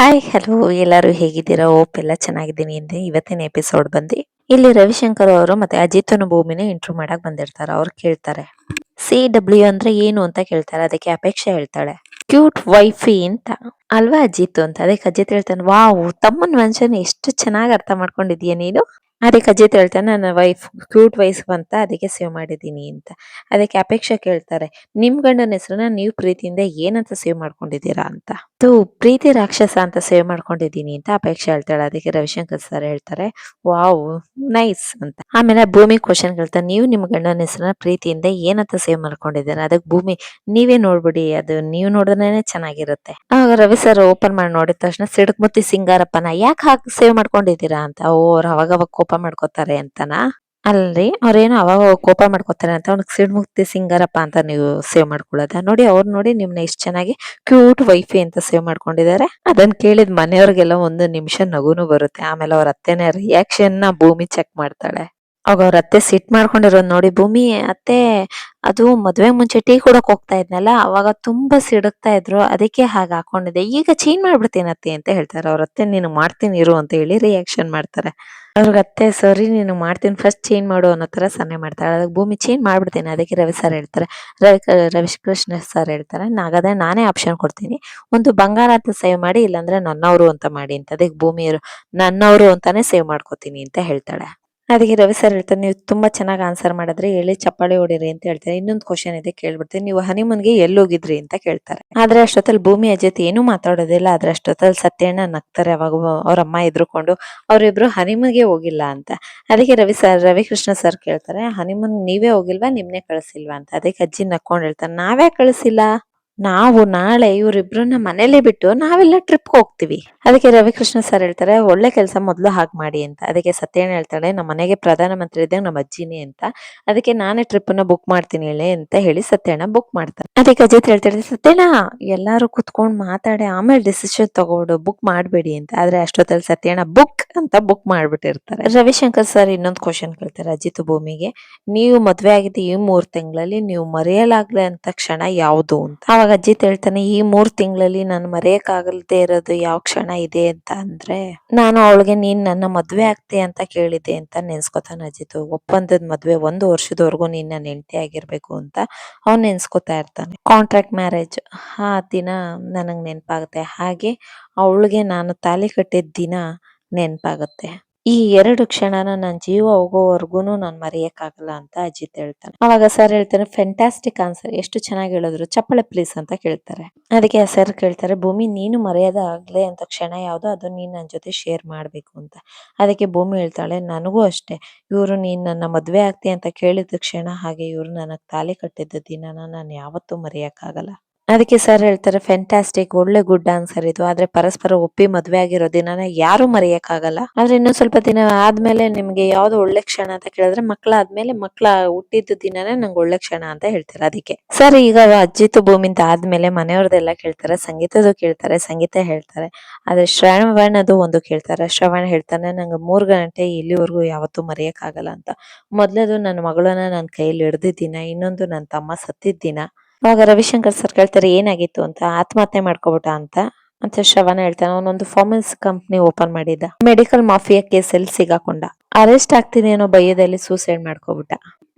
Hi hello ಎಲ್ಲರೂ ಹೇಗಿದ್ದೀರಾ? ಓಪ್ ಎಲ್ಲ ಚೆನ್ನಾಗಿದ್ದೀನಿ ಅಂತ ಇವತ್ತಿನ ಎಪಿಸೋಡ್ ಬಂದು ಇಲ್ಲಿ ರವಿಶಂಕರ್ ಅವರು ಮತ್ತೆ ಅಜಿತ್ನ ಭೂಮಿನ ಇಂಟ್ರೂ ಮಾಡಕ್ ಬಂದಿರ್ತಾರೆ. ಅವ್ರು ಕೇಳ್ತಾರೆ ಸಿ ಡಬ್ಲ್ಯೂ ಅಂದ್ರೆ ಏನು ಅಂತ ಕೇಳ್ತಾರೆ. ಅದಕ್ಕೆ ಅಪೇಕ್ಷೆ ಹೇಳ್ತಾಳೆ. ಕ್ಯೂಟ್ ವೈಫಿ ಅಂತ. ಅಲ್ವಾ ಅಜಿತ್ ಅಂತ. ಅದಕ್ಕೆ ಅಜಿತ್ ಹೇಳ್ತಾನೆ ವಾವ್ ತಮ್ಮನ್ ಮನುಷ್ಯನ ಎಷ್ಟು ಚೆನ್ನಾಗಿ ಅರ್ಥ ಮಾಡ್ಕೊಂಡಿದೀಯ ನೀನು? ಅದಕ್ಕೆ ಅಜಿತ್ ಹೇಳ್ತಾನೆ, ನನ್ನ ವೈಫ್ ಕ್ಯೂಟ್ ವೈಫ್ ಅಂತ ಅದಕ್ಕೆ ಸೇವ್ ಮಾಡಿದ್ದೀನಿ ಅಂತ. ಅದಕ್ಕೆ ಅಪೇಕ್ಷೆ ಕೇಳ್ತಾರೆ, ನಿಮ್ ಗಂಡನ ಹೆಸರನ್ನ ನೀವು ಪ್ರೀತಿಯಿಂದ ಏನಂತ ಸೇವ್ ಮಾಡ್ಕೊಂಡಿದ್ದೀರಾ ಅಂತ? ತು ಪ್ರೀತಿ ರಾಕ್ಷಸ ಅಂತ ಸೇವ್ ಮಾಡ್ಕೊಂಡಿದ್ದೀನಿ ಅಂತ ಅಪೇಕ್ಷೆ ಹೇಳ್ತಾಳೆ. ಅದಕ್ಕೆ ರವಿಶಂಕರ್ ಸರ್ ಹೇಳ್ತಾರೆ, ವಾವ್ ನೈಸ್ ಅಂತ. ಆಮೇಲೆ ಭೂಮಿ ಕ್ವಶನ್ ಕೇಳ್ತಾರೆ ನೀವು ನಿಮ್ ಗಂಡನ ಹೆಸರನ್ನ ಪ್ರೀತಿಯಿಂದ ಏನಂತ ಸೇವ್ ಮಾಡ್ಕೊಂಡಿದ್ದೀರಾ? ಅದಕ್ಕೆ ಭೂಮಿ, ನೀವೇ ನೋಡ್ಬಿಡಿ, ಅದು ನೀವು ನೋಡಿದ್ರೇನೆ ಚೆನ್ನಾಗಿರುತ್ತೆ. ಆಗ ರವಿ ಸರ್ ಓಪನ್ ಮಾಡಿ ನೋಡಿದ ತಕ್ಷಣ ಸಿಡಕ್ ಮುತ್ತಿ ಸಿಂಗಾರಪ್ಪನ, ಯಾಕೆ ಹಾಕಿ, ಸೇವ್ ಮಾಡ್ಕೊಂಡಿದ್ದೀರಾ? ಅಂತ. ಓ ಅವಾಗ ಅವಾಗ ಕೋಪ ಮಾಡ್ಕೋತಾರೆ ಅಂತನಾ? ಅಲ್ರಿ, ಅವ್ರೇನು ಅವಾಗ ಕೋಪ ಮಾಡ್ಕೋತಾರೆ ಅಂತ ಅವ್ನಿಗೆ ಸಿಡ್ಮುಕ್ತಿ ಸಿಂಗರಪ್ಪ ಅಂತ ನೀವು ಸೇವ್ ಮಾಡ್ಕೊಳ್ಳೋದ? ನೋಡಿ ಅವ್ರು ನೋಡಿ ನಿಮ್ನ ಇಷ್ಟ ಚೆನ್ನಾಗಿ ಕ್ಯೂಟ್ ವೈಫಿ ಅಂತ ಸೇವ್ ಮಾಡ್ಕೊಂಡಿದ್ದಾರೆ ಅದನ್ನ ಕೇಳಿದ ಮನೆಯವ್ರಿಗೆಲ್ಲ ಒಂದು ನಿಮಿಷ ನಗುನು ಬರುತ್ತೆ. ಆಮೇಲೆ ಅವ್ರ ಅತ್ತೆನೇ ರಿಯಾಕ್ಷನ್ನ ಭೂಮಿ ಚೆಕ್ ಮಾಡ್ತಾಳೆ. ಅವಾಗ ಅವ್ರ ಅತ್ತೆ ಸಿಟ್ ಮಾಡ್ಕೊಂಡಿರೋದ್ ನೋಡಿ, ಭೂಮಿ, ಅತ್ತೆ, ಅದು ಮದ್ವೆ ಮುಂಚೆ ಟೀ ಕೊಡಕ್ ಹೋಗ್ತಾ ಇದ್ನಲ್ಲ, ಅವಾಗ ತುಂಬಾ ಸಿಡಕ್ತಾ ಇದ್ರು, ಅದಕ್ಕೆ ಹಾಗೆ ಹಾಕೊಂಡಿದೆ ಈಗ ಚೇಂಜ್ ಮಾಡ್ಬಿಡ್ತೀನಿ ಅತ್ತೆ, ಅಂತ ಹೇಳ್ತಾರೆ. ಅವ್ರ ಅತ್ತೆ, ನೀನು ಮಾಡ್ತೀನಿ, ಇರು, ಅಂತ ಹೇಳಿ ರಿಯಾಕ್ಷನ್ ಮಾಡ್ತಾರೆ. ಅವ್ರಿಗೆ ಸರಿ, ನೀನು ಮಾಡ್ತೀನಿ. ಫಸ್ಟ್ ಚೇಂಜ್ ಮಾಡು ಅನ್ನೋ ಥರ ಸನ್ನೆ ಮಾಡ್ತಾಳೆ ಅದಕ್ಕೆ ಭೂಮಿ ಚೇಂಜ್ ಮಾಡಿಬಿಡ್ತೀನಿ. ಅದಕ್ಕೆ ರವಿ ಸರ್ ಹೇಳ್ತಾರೆ. ರವಿ, ರವಿಕೃಷ್ಣ ಸರ್ ಹೇಳ್ತಾರೆ. ನಾಗದೇ ನಾನೇ ಆಪ್ಷನ್ ಕೊಡ್ತೀನಿ. ಒಂದು ಬಂಗಾರ ಅಂತ ಸೇವ್ ಮಾಡಿ, ಇಲ್ಲಾಂದ್ರೆ ನನ್ನವರು ಅಂತ ಮಾಡಿ ಅಂತ. ಅದಕ್ಕೆ ಭೂಮಿಯವರು ನನ್ನವರು ಅಂತಾನೆ ಸೇವ್ ಮಾಡ್ಕೋತೀನಿ ಅಂತ ಹೇಳ್ತಾಳೆ. ಅದಕ್ಕೆ ರವಿ ಸರ್ ಹೇಳ್ತಾರೆ, ನೀವು ತುಂಬಾ ಚೆನ್ನಾಗಿ ಆನ್ಸರ್ ಮಾಡಿದ್ರೆ, ಹೇಳಿ ಚಪ್ಪಾಳೆ ಹೊಡಿರಿ ಅಂತ ಹೇಳ್ತಾರೆ. ಇನ್ನೊಂದು ಕ್ವಶನ್ ಇದೆ, ಕೇಳ್ಬಿಡ್ತೀನಿ. ನೀವು ಹನಿಮೂನ್ಗೆ ಎಲ್ಲಿ ಹೋಗಿದ್ರಿ ಅಂತ ಕೇಳ್ತಾರೆ. ಆದ್ರೆ ಅಷ್ಟೊತ್ತಲ್ಲಿ ಭೂಮಿ ಜೊತೆ ಏನು ಮಾತಾಡೋದಿಲ್ಲ. ಆದ್ರೆ ಅಷ್ಟೊತ್ತಲ್ಲಿ ಸತ್ಯಣ್ಣ ನಗ್ತಾರೆ, ಅವಾಗ ಅವ್ರ ಅಮ್ಮ ಎದ್ರುಕೊಂಡು, ಅವ್ರಿಬ್ರು ಹನಿಮೂನ್ಗೆ ಹೋಗಿಲ್ಲ ಅಂತ. ಅದಕ್ಕೆ ರವಿ ಸರ್ ರವಿಕೃಷ್ಣ ಸರ್ ಕೇಳ್ತಾರೆ ಹನಿಮೂನ್ ನೀವೇ ಹೋಗಿಲ್ವಾ, ನಿಮ್ನೆ ಕಳಿಸಿಲ್ವಾ? ಅಂತ. ಅದಕ್ಕೆ ಅಜ್ಜಿ ನಕ್ಕೊಂಡು ಹೇಳ್ತಾರೆ, ನಾವೇ ಕಳಿಸಿಲ್ಲ. ನಾವು ನಾಳೆ ಇವರಿಬ್ರನ್ನ ಮನೇಲಿ ಬಿಟ್ಟು ನಾವೆಲ್ಲ ಟ್ರಿಪ್ ಹೋಗ್ತೀವಿ. ಅದಕ್ಕೆ ರವಿಕೃಷ್ಣ ಸರ್ ಹೇಳ್ತಾರೆ, ಒಳ್ಳೆ ಕೆಲಸ ಮೊದಲು ಹಾಗೆ ಮಾಡಿ ಅಂತ. ಅದಕ್ಕೆ ಸತ್ಯಣ್ಣ ಹೇಳ್ತಾಳೆ, ನಮ್ಮ ಮನೆಗೆ ಪ್ರಧಾನ ಮಂತ್ರಿ ಇದ್ದಾಗ ನಮ್ಮ ಅಜ್ಜಿನಿ ಅಂತ. ಅದಕ್ಕೆ ನಾನೇ ಟ್ರಿಪ್ನ ಬುಕ್ ಮಾಡ್ತೀನಿ ಹೇಳಿ ಅಂತ ಹೇಳಿ ಸತ್ಯಣ್ಣ ಬುಕ್ ಮಾಡ್ತಾರೆ ಅದಕ್ಕೆ ಅಜಿತ್ ಹೇಳ್ತಾರೆ ಸತ್ಯಣ್ಣ, ಎಲ್ಲಾರು ಕುತ್ಕೊಂಡು ಮಾತಾಡಿ, ಆಮೇಲೆ ಡಿಸಿಷನ್ ತಗೊಂಡು ಬುಕ್ ಮಾಡಬೇಡಿ ಅಂತ. ಆದ್ರೆ ಅಷ್ಟೊತ್ತಲ್ಲಿ ಸತ್ಯಣ್ಣ ಬುಕ್ ಅಂತ ಬುಕ್ ಮಾಡ್ಬಿಟ್ಟಿರ್ತಾರೆ. ರವಿಶಂಕರ್ ಸರ್ ಇನ್ನೊಂದು ಕ್ವಶನ್ ಕೇಳ್ತಾರೆ ಅಜಿತ್ ಭೂಮಿಗೆ. ನೀವು ಮದ್ವೆ ಆಗಿದ್ದ ಈ ಮೂರ್ ತಿಂಗಳಲ್ಲಿ ನೀವು ಮರೆಯಲಾಗ್ಲಂತ ಕ್ಷಣ ಯಾವುದು ಅಂತ. ಅವಾಗ ಅಜಿತ್ ಹೇಳ್ತಾನೆ, ಈ ಮೂರ್ ತಿಂಗಳಲ್ಲಿ ನಾನು ಮರೆಯಕ್ಕಾಗಲ್ದೆ ಇರೋದು ಯಾವ ಕ್ಷಣ ಇದೆ ಅಂತ ಅಂದ್ರೆ, ನಾನು ಅವಳಿಗೆ ನೀನ್ ನನ್ನ ಮದ್ವೆ ಆಗ್ತಿ ಅಂತ ಕೇಳಿದೆ ಅಂತ ನೆನ್ಸ್ಕೊತಾನೆ ಅಜಿತ್ ಒಪ್ಪಂದದ ಮದ್ವೆ ಒಂದು ವರ್ಷದವರೆಗೂ ನೀನ್ ನನ್ನ ಹೆಂಡತಿ ಆಗಿರ್ಬೇಕು ಅಂತ ಅವ್ನ್ ನೆನ್ಸ್ಕೊತಾ ಇರ್ತಾನೆ. ಕಾಂಟ್ರಾಕ್ಟ್ ಮ್ಯಾರೇಜ್ ಆ ದಿನ ನನಗ್ ನೆನಪಾಗುತ್ತೆ. ಹಾಗೆ ಅವಳಿಗೆ ನಾನು ತಾಲಿ ಕಟ್ಟಿದ ದಿನ ನೆನಪಾಗುತ್ತೆ. ಈ ಎರಡು ಕ್ಷಣನ ನನ್ನ ಜೀವ ಹೋಗೋವರೆಗೂ ನಾನು ಮರೆಯಕ್ಕಾಗಲ್ಲ ಅಂತ ಅಜಿತ್ ಹೇಳ್ತಾನೆ. ಅವಾಗ ಸರ್ ಹೇಳ್ತಾರೆ ಫೆಂಟಾಸ್ಟಿಕ್ ಆನ್ಸರ್ ಎಷ್ಟು ಚೆನ್ನಾಗಿ ಹೇಳಿದ್ರು. ಚಪ್ಪಳೆ ಪ್ಲೀಸ್ ಅಂತ ಕೇಳ್ತಾರೆ. ಅದಕ್ಕೆ ಸರ್ ಕೇಳ್ತಾರೆ, ಭೂಮಿ, ನೀನು ಮರೆಯದ ಆಗ್ಲೇ ಅಂತ ಕ್ಷಣ ಯಾವುದು ಅದು ನೀನು ನನ್ನ ಜೊತೆ ಶೇರ್ ಮಾಡ್ಬೇಕು ಅಂತ. ಅದಕ್ಕೆ ಭೂಮಿ ಹೇಳ್ತಾಳೆ, ನನಗೂ ಅಷ್ಟೇ. ಇವರು ನೀನ್ ನನ್ನ ಮದುವೆ ಆಗ್ತಿ ಅಂತ ಕೇಳಿದ ಕ್ಷಣ ಹಾಗೆ ಇವರು ನನಗೆ ತಾಲಿ ಕಟ್ಟಿದ್ದ ದಿನನ ನಾನು ಯಾವತ್ತೂ ಮರೆಯಕ್ಕಾಗಲ್ಲ. ಅದಕ್ಕೆ ಸರ್ ಹೇಳ್ತಾರೆ ಫ್ಯಾಂಟಾಸ್ಟಿಕ್ ಒಳ್ಳೆ ಗುಡ್ ಆನ್ಸರ್ ಇದು. ಆದ್ರೆ ಪರಸ್ಪರ ಒಪ್ಪಿ ಮದ್ವೆ ಆಗಿರೋ ದಿನನ ಯಾರು ಮರೆಯಕ್ಕಾಗಲ್ಲ. ಆದ್ರೆ ಇನ್ನೊಂದ್ ಸ್ವಲ್ಪ ದಿನ ಆದ್ಮೇಲೆ ನಿಮ್ಗೆ ಯಾವ್ದು ಒಳ್ಳೆ ಕ್ಷಣ ಅಂತ ಕೇಳಿದ್ರೆ ಮಕ್ಳಾದ್ಮೇಲೆ ಮಕ್ಳ ಹುಟ್ಟಿದ ದಿನನೇ ನಂಗೆ ಒಳ್ಳೆ ಕ್ಷಣ ಅಂತ ಹೇಳ್ತಾರೆ ಅದಕ್ಕೆ. ಸರ್ ಈಗ ಅಜ್ಜಿತ್ ಭೂಮಿಂದ ಆದ್ಮೇಲೆ ಮನೆಯವ್ರದೆಲ್ಲ ಕೇಳ್ತಾರೆ ಸಂಗೀತದು ಕೇಳ್ತಾರೆ, ಸಂಗೀತ ಹೇಳ್ತಾರೆ. ಆದ್ರೆ ಶ್ರವಣದು ಒಂದು ಕೇಳ್ತಾರೆ. ಶ್ರವಣ ಹೇಳ್ತಾನೆ, ನಂಗೆ ಮೂರ್ ಗಂಟೆ ಇಲ್ಲಿವರೆಗೂ ಯಾವತ್ತೂ ಮರೆಯಕ್ಕಾಗಲ್ಲ ಅಂತ. ಮೊದ್ಲದು ನನ್ನ ಮಗಳನ್ನ ನನ್ನ ಕೈಯಲ್ಲಿ ಹಿಡ್ದಿದ್ದ ದಿನ ಇನ್ನೊಂದು ನನ್ನ ತಮ್ಮ ಸತ್ತಿದ್ದ ದಿನ ಅವಾಗ ರವಿಶಂಕರ್ ಸರ್ ಕೇಳ್ತಾರೆ, ಏನಾಗಿತ್ತು ಅಂತ, ಆತ್ಮಹತ್ಯೆ ಮಾಡ್ಕೊಬಿಟ್ಟ ಅಂತ. ಅಂತ ಶ್ರವಣ ಹೇಳ್ತಾನೆ, ಅವನೊಂದು ಫಾರ್ಮೆನ್ಸ್ ಕಂಪ್ನಿ ಓಪನ್ ಮಾಡಿದ್ದ. ಮೆಡಿಕಲ್ ಮಾಫಿಯಾ ಕೇಸಲ್ಲಿ ಸಿಗಾಕೊಂಡ. ಅರೆಸ್ಟ್ ಆಗ್ತೀನಿ ಅನ್ನೋ ಭಯದಲ್ಲಿ ಸೂಸೈಡ್ ಮಾಡ್ಕೊಬಿಟ್ಟ.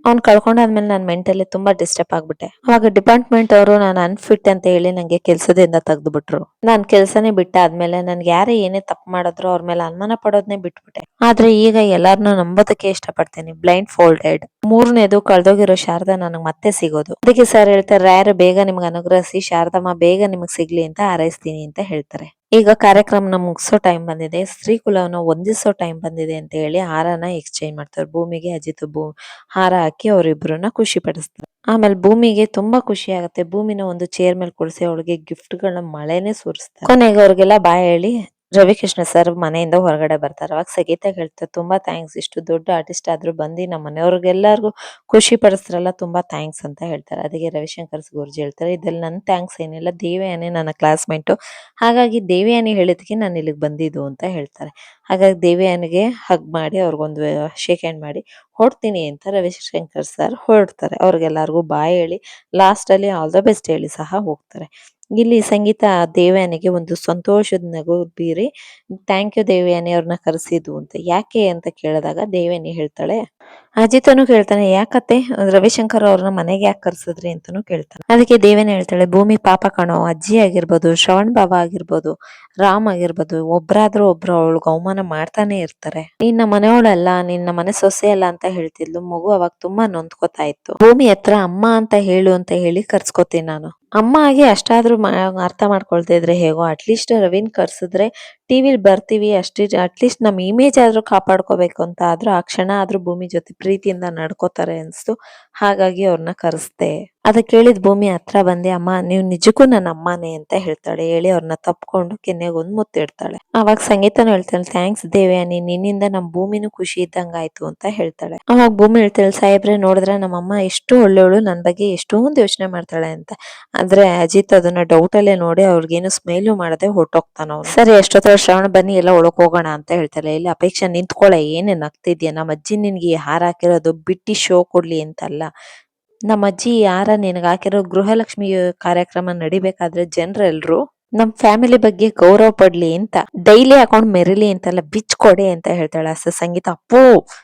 ಅವ್ನ್ ಕಳ್ಕೊಂಡಾದ್ಮೇಲೆ ನಾನು ಮೆಂಟಲಿ ತುಂಬಾ ಡಿಸ್ಟರ್ಬ್ ಆಗ್ಬಿಟ್ಟೆ. ಅವಾಗ ಡಿಪಾರ್ಟ್ಮೆಂಟ್ ಅವರು ನಾನು ಅನ್ಫಿಟ್ ಅಂತ ಹೇಳಿ ನಂಗೆ ಕೆಲ್ಸದಿಂದ ತೆಗ್ದು ಬಿಟ್ರು ನಾನ್ ಕೆಲ್ಸನೇ ಬಿಟ್ಟಾದ್ಮೇಲೆ ನನ್ಗೆ ಯಾರೇ ಏನೇ ತಪ್ಪು ಮಾಡಿದ್ರು ಅವ್ರ ಮೇಲೆ ಅನುಮಾನ ಪಡೋದ್ನೇ ಬಿಟ್ಬಿಟ್ಟೆ. ಆದ್ರೆ ಈಗ ಎಲ್ಲಾರನ್ನೂ ನಂಬೋದಕ್ಕೆ ಇಷ್ಟಪಡ್ತೀನಿ ಬ್ಲೈಂಡ್ ಫೋಲ್ಡೆಡ್ ಮೂರನೇದು ಕಳ್ದೋಗಿರೋ ಶಾರದಾ ನನಗೆ ಮತ್ತೆ ಸಿಗೋದು. ಅದಕ್ಕೆ ಸರ್ ಹೇಳ್ತಾರೆ ರ್ಯಾರು ಬೇಗ ನಿಮ್ಗೆ ಅನುಗ್ರಹಿಸಿ, ಶಾರದಮ್ಮ ಬೇಗ ನಿಮಗೆ ಸಿಗ್ಲಿ ಅಂತ ಹಾರೈಸ್ತೀನಿ ಅಂತ ಹೇಳ್ತಾರೆ. ಈಗ ಕಾರ್ಯಕ್ರಮನ ಮುಗಿಸೋ ಟೈಮ್ ಬಂದಿದೆ. ಸ್ತ್ರೀ ಕುಲವನ್ನು ಹೊಂದಿಸೋ ಟೈಮ್ ಬಂದಿದೆ ಅಂತ ಹೇಳಿ ಹಾರನ ಎಕ್ಸ್ಚೇಂಜ್ ಮಾಡ್ತಾರೆ. ಭೂಮಿಗೆ ಅಜಿತ್ ಭೂ, ಹಾರ ಹಾಕಿ ಅವರಿಬ್ಬರನ್ನ ಖುಷಿ ಪಡಿಸ್ತಾರೆ. ಆಮೇಲೆ ಭೂಮಿಗೆ ತುಂಬಾ ಖುಷಿ ಆಗುತ್ತೆ. ಭೂಮಿನ ಒಂದು ಚೇರ್ ಮೇಲೆ ಕುಡಿಸಿ ಅವಳಿಗೆ ಗಿಫ್ಟ್ ಗಳನ್ನ ಮಳೆನೆ ಸುರಿಸ್ತಾರೆ. ಕೊನೆಗೆ ಅವ್ರಿಗೆಲ್ಲ ಬಾಯ್ ಹೇಳಿ ರವಿಕೃಷ್ಣ ಸರ್ ಮನೆಯಿಂದ ಹೊರಗಡೆ ಬರ್ತಾರೆ. ಅವಾಗ ಸಗೀತ ಹೇಳ್ತಾರೆ ತುಂಬಾ ಥ್ಯಾಂಕ್ಸ್ ಇಷ್ಟು ದೊಡ್ಡ ಆರ್ಟಿಸ್ಟ್ ಆದ್ರೂ ಬಂದು ನಮ್ಮ ಮನೆಯವ್ರಿಗೆಲ್ಲರಿಗೂ ಖುಷಿ ಪಡಿಸ್ತಾರಲ್ಲ ತುಂಬಾ ಥ್ಯಾಂಕ್ಸ್ ಅಂತ ಹೇಳ್ತಾರೆ. ಅದಕ್ಕೆ ರವಿಶಂಕರ್ ಗುರುಜಿ ಹೇಳ್ತಾರೆ, ಇದ್ರಲ್ಲಿ ನನ್ನ ಥ್ಯಾಂಕ್ಸ್ ಏನಿಲ್ಲ, ದೇವಯಾನಿ ನನ್ನ ಕ್ಲಾಸ್ಮೇಟು ಹಾಗಾಗಿ ದೇವಯಾನಿ ಹೇಳಿದಕ್ಕೆ ನಾನು ಇಲ್ಲಿಗೆ ಬಂದಿದ್ದು ಅಂತ ಹೇಳ್ತಾರೆ. ಹಾಗಾಗಿ ದೇವಯಾನಿಗೆ ಹಗ್ ಮಾಡಿ, ಅವ್ರಿಗೊಂದು ಶೇಕ್ ಹ್ಯಾಂಡ್ ಮಾಡಿ, ಹೊಡ್ತೀನಿ ಅಂತ ರವಿಶಂಕರ್ ಸರ್ ಹೊರಡ್ತಾರೆ. ಅವ್ರಿಗೆಲ್ಲರಿಗೂ ಬಾಯ್ ಹೇಳಿ ಲಾಸ್ಟ್ ಅಲ್ಲಿ ಆಲ್ ದ ಬೆಸ್ಟ್ ಹೇಳಿ ಸಹ ಹೋಗ್ತಾರೆ. ಇಲ್ಲಿ ಸಂಗೀತ ದೇವಯಾನಿಗೆ ಒಂದು ಸಂತೋಷದ ನಗು ಬೀರಿ ಥ್ಯಾಂಕ್ ಯು ದೇವಯಾನಿ ಅವ್ರನ್ನ ಕರೆಸಿದ್ದು ಅಂತ. ಯಾಕೆ ಅಂತ ಕೇಳಿದಾಗ ದೇವಯಾನಿ ಹೇಳ್ತಾಳೆ ಅಜಿತನು ಕೇಳ್ತಾನೆ, ಯಾಕತ್ತೆ? ರವಿಶಂಕರ್ ಅವ್ರನ್ನ ಮನೆಗೆ ಯಾಕೆ ಕರ್ಸಿದ್ರಿ? ಅಂತಾನು ಕೇಳ್ತಾನೆ. ಅದಕ್ಕೆ ದೇವೇನ ಹೇಳ್ತಾಳೆ, ಭೂಮಿ ಪಾಪ ಕಣೋ, ಅಜ್ಜಿ ಆಗಿರ್ಬೋದು, ಶ್ರವಣ್ ಬಾಬಾ ಆಗಿರ್ಬೋದು, ರಾಮ್ ಆಗಿರ್ಬೋದು, ಒಬ್ರಾದ್ರೂ ಒಬ್ರು ಅವಳಿಗೆ ಗೌಮಾನ ಮಾಡ್ತಾನೆ ಇರ್ತಾರೆ. ನಿನ್ನ ಮನೆಯವಳಲ್ಲ, ನಿನ್ನ ಮನೆ ಸೊಸೆ ಅಲ್ಲ ಅಂತ ಹೇಳ್ತಿದ್ಲು, ಮಗು ಅವಾಗ ತುಂಬಾ ನೊಂದ್ಕೋತಾ ಇತ್ತು. ಭೂಮಿ ಹತ್ರ ಅಮ್ಮ ಅಂತ ಹೇಳು ಅಂತ ಹೇಳಿ ಕರ್ಸ್ಕೊತೀನಿ ನಾನು. ಅಮ್ಮ ಆಗಿ ಅಷ್ಟಾದ್ರೂ ಅರ್ಥ ಮಾಡ್ಕೊಳ್ತಾ ಇದ್ರೆ ಹೇಗೋ ಅಟ್ಲೀಸ್ಟ್ ರವಿನ್ ಕರ್ಸಿದ್ರೆ ಟಿವಿಲ್ ಬರ್ತೀವಿ, ಅಷ್ಟೇ ಅಟ್ಲೀಸ್ಟ್ ನಮ್ ಇಮೇಜ್ ಆದ್ರೂ ಕಾಪಾಡ್ಕೋಬೇಕು ಅಂತ ಆದ್ರೂ ಆ ಕ್ಷಣ ಆದ್ರೂ ಭೂಮಿ ಜೊತೆ ಪ್ರೀತಿಯಿಂದ ನಡ್ಕೋತಾರೆ ಅನ್ಸ್ತು. ಹಾಗಾಗಿ ಅವ್ರನ್ನ ಕರೆಸ್ದೆ. ಅದ ಕೇಳಿದ ಭೂಮಿ ಹತ್ರ ಬಂದೆ, ಅಮ್ಮ, ನೀವು ನಿಜಕ್ಕೂ ನನ್ನ ಅಮ್ಮನೇ ಅಂತ ಹೇಳ್ತಾಳೆ. ಹೇಳಿ ಅವ್ರನ್ನ ತಪ್ಕೊಂಡು ಕೆನ್ನೆಗೆ ಒಂದ್ ಮುತ್ತಿಡ್ತಾಳೆ ಅವಾಗ ಸಂಗೀತನು ಹೇಳ್ತಾಳೆ, ಥ್ಯಾಂಕ್ಸ್ ದೇವ್ಯಾನಿ ನಿನ್ನಿಂದ ನಮ್ ಭೂಮಿನೂ ಖುಷಿ ಇದ್ದಂಗ ಆಯ್ತು ಅಂತ ಹೇಳ್ತಾಳೆ. ಅವಾಗ ಭೂಮಿ ಹೇಳ್ತಾಳೆ, ಸಾಹೇಬ್ರೆ, ನೋಡಿದ್ರೆ ನಮ್ಮಮ್ಮ ಎಷ್ಟು ಒಳ್ಳೆಯವಳು ನನ್ ಬಗ್ಗೆ ಎಷ್ಟೊಂದು ಯೋಚನೆ ಮಾಡ್ತಾಳೆ ಅಂತ. ಆದ್ರೆ ಅಜಿತ್ ಅದನ್ನ ಡೌಟ್ ಅಲ್ಲೇ ನೋಡಿ ಅವ್ರಿಗೇನು ಸ್ಮೇಲು ಮಾಡದೆ ಹೊಟ್ಟೋಗ್ತಾನ ಸರಿ ಎಷ್ಟೊತ್ತ ಶ್ರವಣ, ಬನ್ನಿ, ಎಲ್ಲ ಒಳಕ್ ಹೋಗೋಣ ಅಂತ ಹೇಳ್ತಾಳೆ. ಇಲ್ಲಿ ಅಪೇಕ್ಷೆ ನಿಂತ್ಕೊಳ್ಳೆ ಏನೇನ್ ಆಗ್ತಿದ್ಯಾ? ನಮ್ಮ ಅಜ್ಜಿ ನಿನ್ಗೆ ಹಾರ ಹಾಕಿರೋದು ಬಿಟ್ಟಿ ಶೋ ಕೊಡ್ಲಿ ಅಂತಲ್ಲ. ನಮ್ಮ ಅಜ್ಜಿ ಯಾರ ನಿನಗೆ ಹಾಕಿರೋ ಗೃಹಲಕ್ಷ್ಮಿ ಕಾರ್ಯಕ್ರಮ ನಡಿಬೇಕಾದ್ರೆ ಜನರೆಲ್ರು, ನಮ್ ಫ್ಯಾಮಿಲಿ ಬಗ್ಗೆ ಗೌರವ ಪಡ್ಲಿ ಅಂತ, ಡೈಲಿ ಹಾಕೊಂಡ್ ಮೆರಿಲಿ ಅಂತೆಲ್ಲ ಬಿಚ್ ಕೊಡೆ ಅಂತ ಹೇಳ್ತಾಳೆ ಅಸ ಸಂಗೀತ. ಅಪ್ಪು,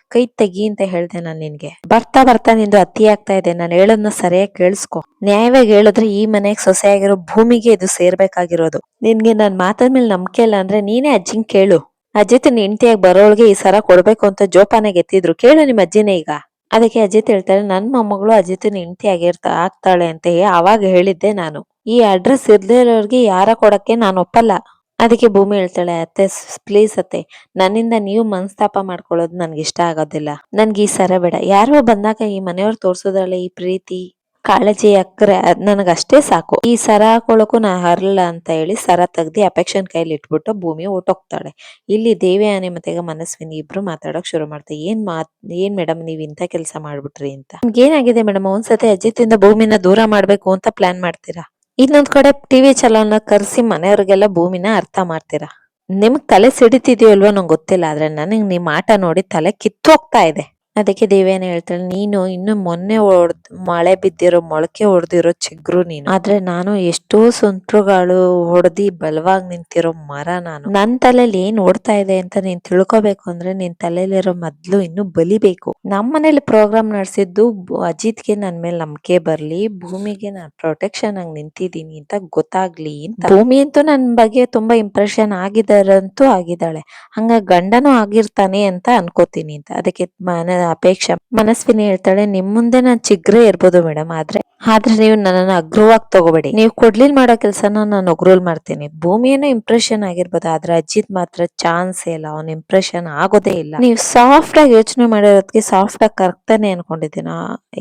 ಕೈ ತೆಗಿ ಅಂತ ಹೇಳ್ದೆ ನಾನ್ ನಿನ್ಗೆ. ಬರ್ತಾ ಬರ್ತಾ ನಿಂದು ಅತಿ ಆಗ್ತಾ ಇದೆ, ನಾನು ಹೇಳೋದನ್ನ ಸರಿಯಾಗಿ ಕೇಳಿಸ್ಕೊ. ನ್ಯಾಯವಾಗಿ ಹೇಳಿದ್ರೆ ಈ ಮನೆಗೆ ಸೊಸೆಯಾಗಿರೋ ಭೂಮಿಗೆ ಇದು ಸೇರ್ಬೇಕಾಗಿರೋದು. ನಿನ್ಗೆ ನನ್ ಮಾತಾದ ಮೇಲೆ ನಂಬಿಕೆ ಇಲ್ಲ ಅಂದ್ರೆ ನೀನೇ ಅಜ್ಜಿಂಗ್ ಕೇಳು. ಅಜಿತ್ ಹೆಂಡತಿಯಾಗಿ ಬರೋಳ್ಗೆ ಈ ಸರ ಕೊಡ್ಬೇಕು ಅಂತ ಜೋಪಾನಾಗ ಎತ್ತಿದ್ರು. ಕೇಳು ನಿಮ್ ಅಜ್ಜಿನೇ ಈಗ. ಅದಕ್ಕೆ ಅಜಿತ್ ಹೇಳ್ತಾರೆ ನನ್ನ ಮೊಮ್ಮಗಳು ಅಜಿತ್ ಹೆಂಡತಿ ಆಗಿರ್ತಾ, ಆಗ್ತಾಳೆ ಅಂತ ಅವಾಗ ಹೇಳಿದ್ದೆ ನಾನು. ಈ ಅಡ್ರೆಸ್ ಇರ್ದೇ ಇರೋರಿಗೆ ಯಾರ ಕೊಡಕ್ಕೆ ನಾನು ಒಪ್ಪಲ್ಲ. ಅದಕ್ಕೆ ಭೂಮಿ ಹೇಳ್ತಾಳೆ, ಅತ್ತೆ ಪ್ಲೀಸ್ ಅತ್ತೆ, ನನ್ನಿಂದ ನೀವು ಮನಸ್ತಾಪ ಮಾಡ್ಕೊಳ್ಳೋದು ನನ್ಗೆ ಇಷ್ಟ ಆಗೋದಿಲ್ಲ. ನನ್ಗೆ ಈ ಸರ ಬೇಡ. ಯಾರೋ ಬಂದಾಗ ಈ ಮನೆಯವ್ರು ತೋರ್ಸೋದ್ರಲ್ಲ ಈ ಪ್ರೀತಿ ಕಾಳಜಿ ಅಕ್ರೆ ನನಗೆ ಅಷ್ಟೇ ಸಾಕು. ಈ ಸರ ಹಾಕೊಳಕು ನಾ ಹರಲ್ಲ ಅಂತ ಹೇಳಿ ಸರ ತೆಗ್ದಿ ಅಪೇಕ್ಷನ್ ಕೈಲಿ ಇಟ್ಬಿಟ್ಟು ಭೂಮಿ ಹೊರ್ಟೋಗ್ತಾಳೆ ಇಲ್ಲಿ ದೇವಯಾನಿ ಮತ್ತೆ ಮನಸ್ವಿನಿ ಇಬ್ರು ಮಾತಾಡಕ್ ಶುರು ಮಾಡ್ತಾರೆ ಏನ್ ಮಾತ್, ಏನ್ ಮೇಡಮ್ ನೀವ್ ಇಂಥ ಕೆಲಸ ಮಾಡ್ಬಿಟ್ರಿ ಅಂತ? ಏನಾಗಿದೆ ಮೇಡಮ್? ಒಂದ್ಸತಿ ಅಜಿತಿಂದ ಭೂಮಿನ ದೂರ ಮಾಡ್ಬೇಕು ಅಂತ ಪ್ಲಾನ್ ಮಾಡ್ತೀರಾ? ಇನ್ನೊಂದ್ ಕಡೆ ಟಿವಿ ಚಲೋನ ಕರ್ಸಿ ಮನೆಯವ್ರಿಗೆಲ್ಲ ಭೂಮಿನ ಅರ್ಥ ಮಾಡ್ತೀರಾ? ನಿಮ್ಗ್ ತಲೆ ಸಿಡಿತಿದ್ಯೋ ಅಲ್ವಾ ನಂಗೆ ಗೊತ್ತಿಲ್ಲ, ಆದ್ರೆ ನನಗ್ ನಿಮ್ ಆಟ ನೋಡಿ ತಲೆ ಕಿತ್ತೋಗ್ತಾ ಇದೆ. ಅದಕ್ಕೆ ದೇವೇನ ಹೇಳ್ತಾಳೆ, ನೀನು ಇನ್ನು ಮೊನ್ನೆ ಹೊಡ್ ಮಳೆ ಬಿದ್ದಿರೋ, ಮೊಳಕೆ ಹೊಡೆದಿರೋ ಚಿಗ್ರು ನೀನು. ಆದ್ರೆ ನಾನು ಎಷ್ಟೋ ಸುಂಟ್ರುಗಳು ಹೊಡೆದಿ ಬಲವಾಗಿ ನಿಂತಿರೋ ಮರ ನಾನು. ನನ್ ತಲೆಯಲ್ಲಿ ಏನ್ ಓಡ್ತಾ ಇದೆ ಅಂತ ನೀನ್ ತಿಳ್ಕೊಬೇಕು ಅಂದ್ರೆ ನಿನ್ ತಲೆಯಲ್ಲಿರೋ ಮೊದ್ಲು ಇನ್ನು ಬಲಿಬೇಕು. ನಮ್ಮನೇಲಿ ಪ್ರೋಗ್ರಾಮ್ ನಡೆಸಿದ್ದು ಅಜಿತ್ಗೆ ನನ್ ಮೇಲೆ ನಂಬಿಕೆ ಬರ್ಲಿ, ಭೂಮಿಗೆ ನಾನ್ ಪ್ರೊಟೆಕ್ಷನ್ ಆಗಿ ನಿಂತಿದ್ದೀನಿ ಅಂತ ಗೊತ್ತಾಗ್ಲಿ ಅಂತ. ಭೂಮಿ ಅಂತೂ ನನ್ ಬಗ್ಗೆ ತುಂಬಾ ಇಂಪ್ರೆಷನ್ ಆಗಿದಾರಂತೂ ಆಗಿದ್ದಾಳೆ. ಹಂಗ ಗಂಡನೂ ಆಗಿರ್ತಾನೆ ಅಂತ ಅನ್ಕೋತೀನಿ ಅಂತ. ಅದಕ್ಕೆ ಮನ ಅಪೇಕ್ಷೆ. ಮನಸ್ವಿನಿ ಹೇಳ್ತಾಳೆ ನಿಮ್ ಮುಂದೆ ನಾನ್ ಚಿಗ್ರೆ ಇರ್ಬೋದು ಮೇಡಮ್ ಆದ್ರೆ ಆದ್ರೆ ನೀವು ನನ್ನನ್ನ ಅಗ್ರವಾಗಿ ತಗೋಬೇಡಿ. ನೀವು ಕೊಡ್ಲಿಲ್ ಮಾಡೋ ಕೆಲ್ಸನ ನಾನು ಒಗ್ರೂಲ್ ಮಾಡ್ತೀನಿ. ಭೂಮಿಯೇನೋ ಇಂಪ್ರೆಷನ್ ಆಗಿರ್ಬೋದು, ಆದ್ರೆ ಅಜಿತ್ ಮಾತ್ರ ಚಾನ್ಸ್ ಇಲ್ಲ. ಅವ್ನ ಇಂಪ್ರೆಷನ್ ಆಗೋದೇ ಇಲ್ಲ. ನೀವು ಸಾಫ್ಟ್ ಆಗಿ ಯೋಚನೆ ಮಾಡಿರೋದಕ್ಕೆ ಸಾಫ್ಟ್ ಆಗಿ ಕರ್ಕ್ತಾನೆ ಅನ್ಕೊಂಡಿದ್ದೀನ?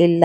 ಇಲ್ಲ.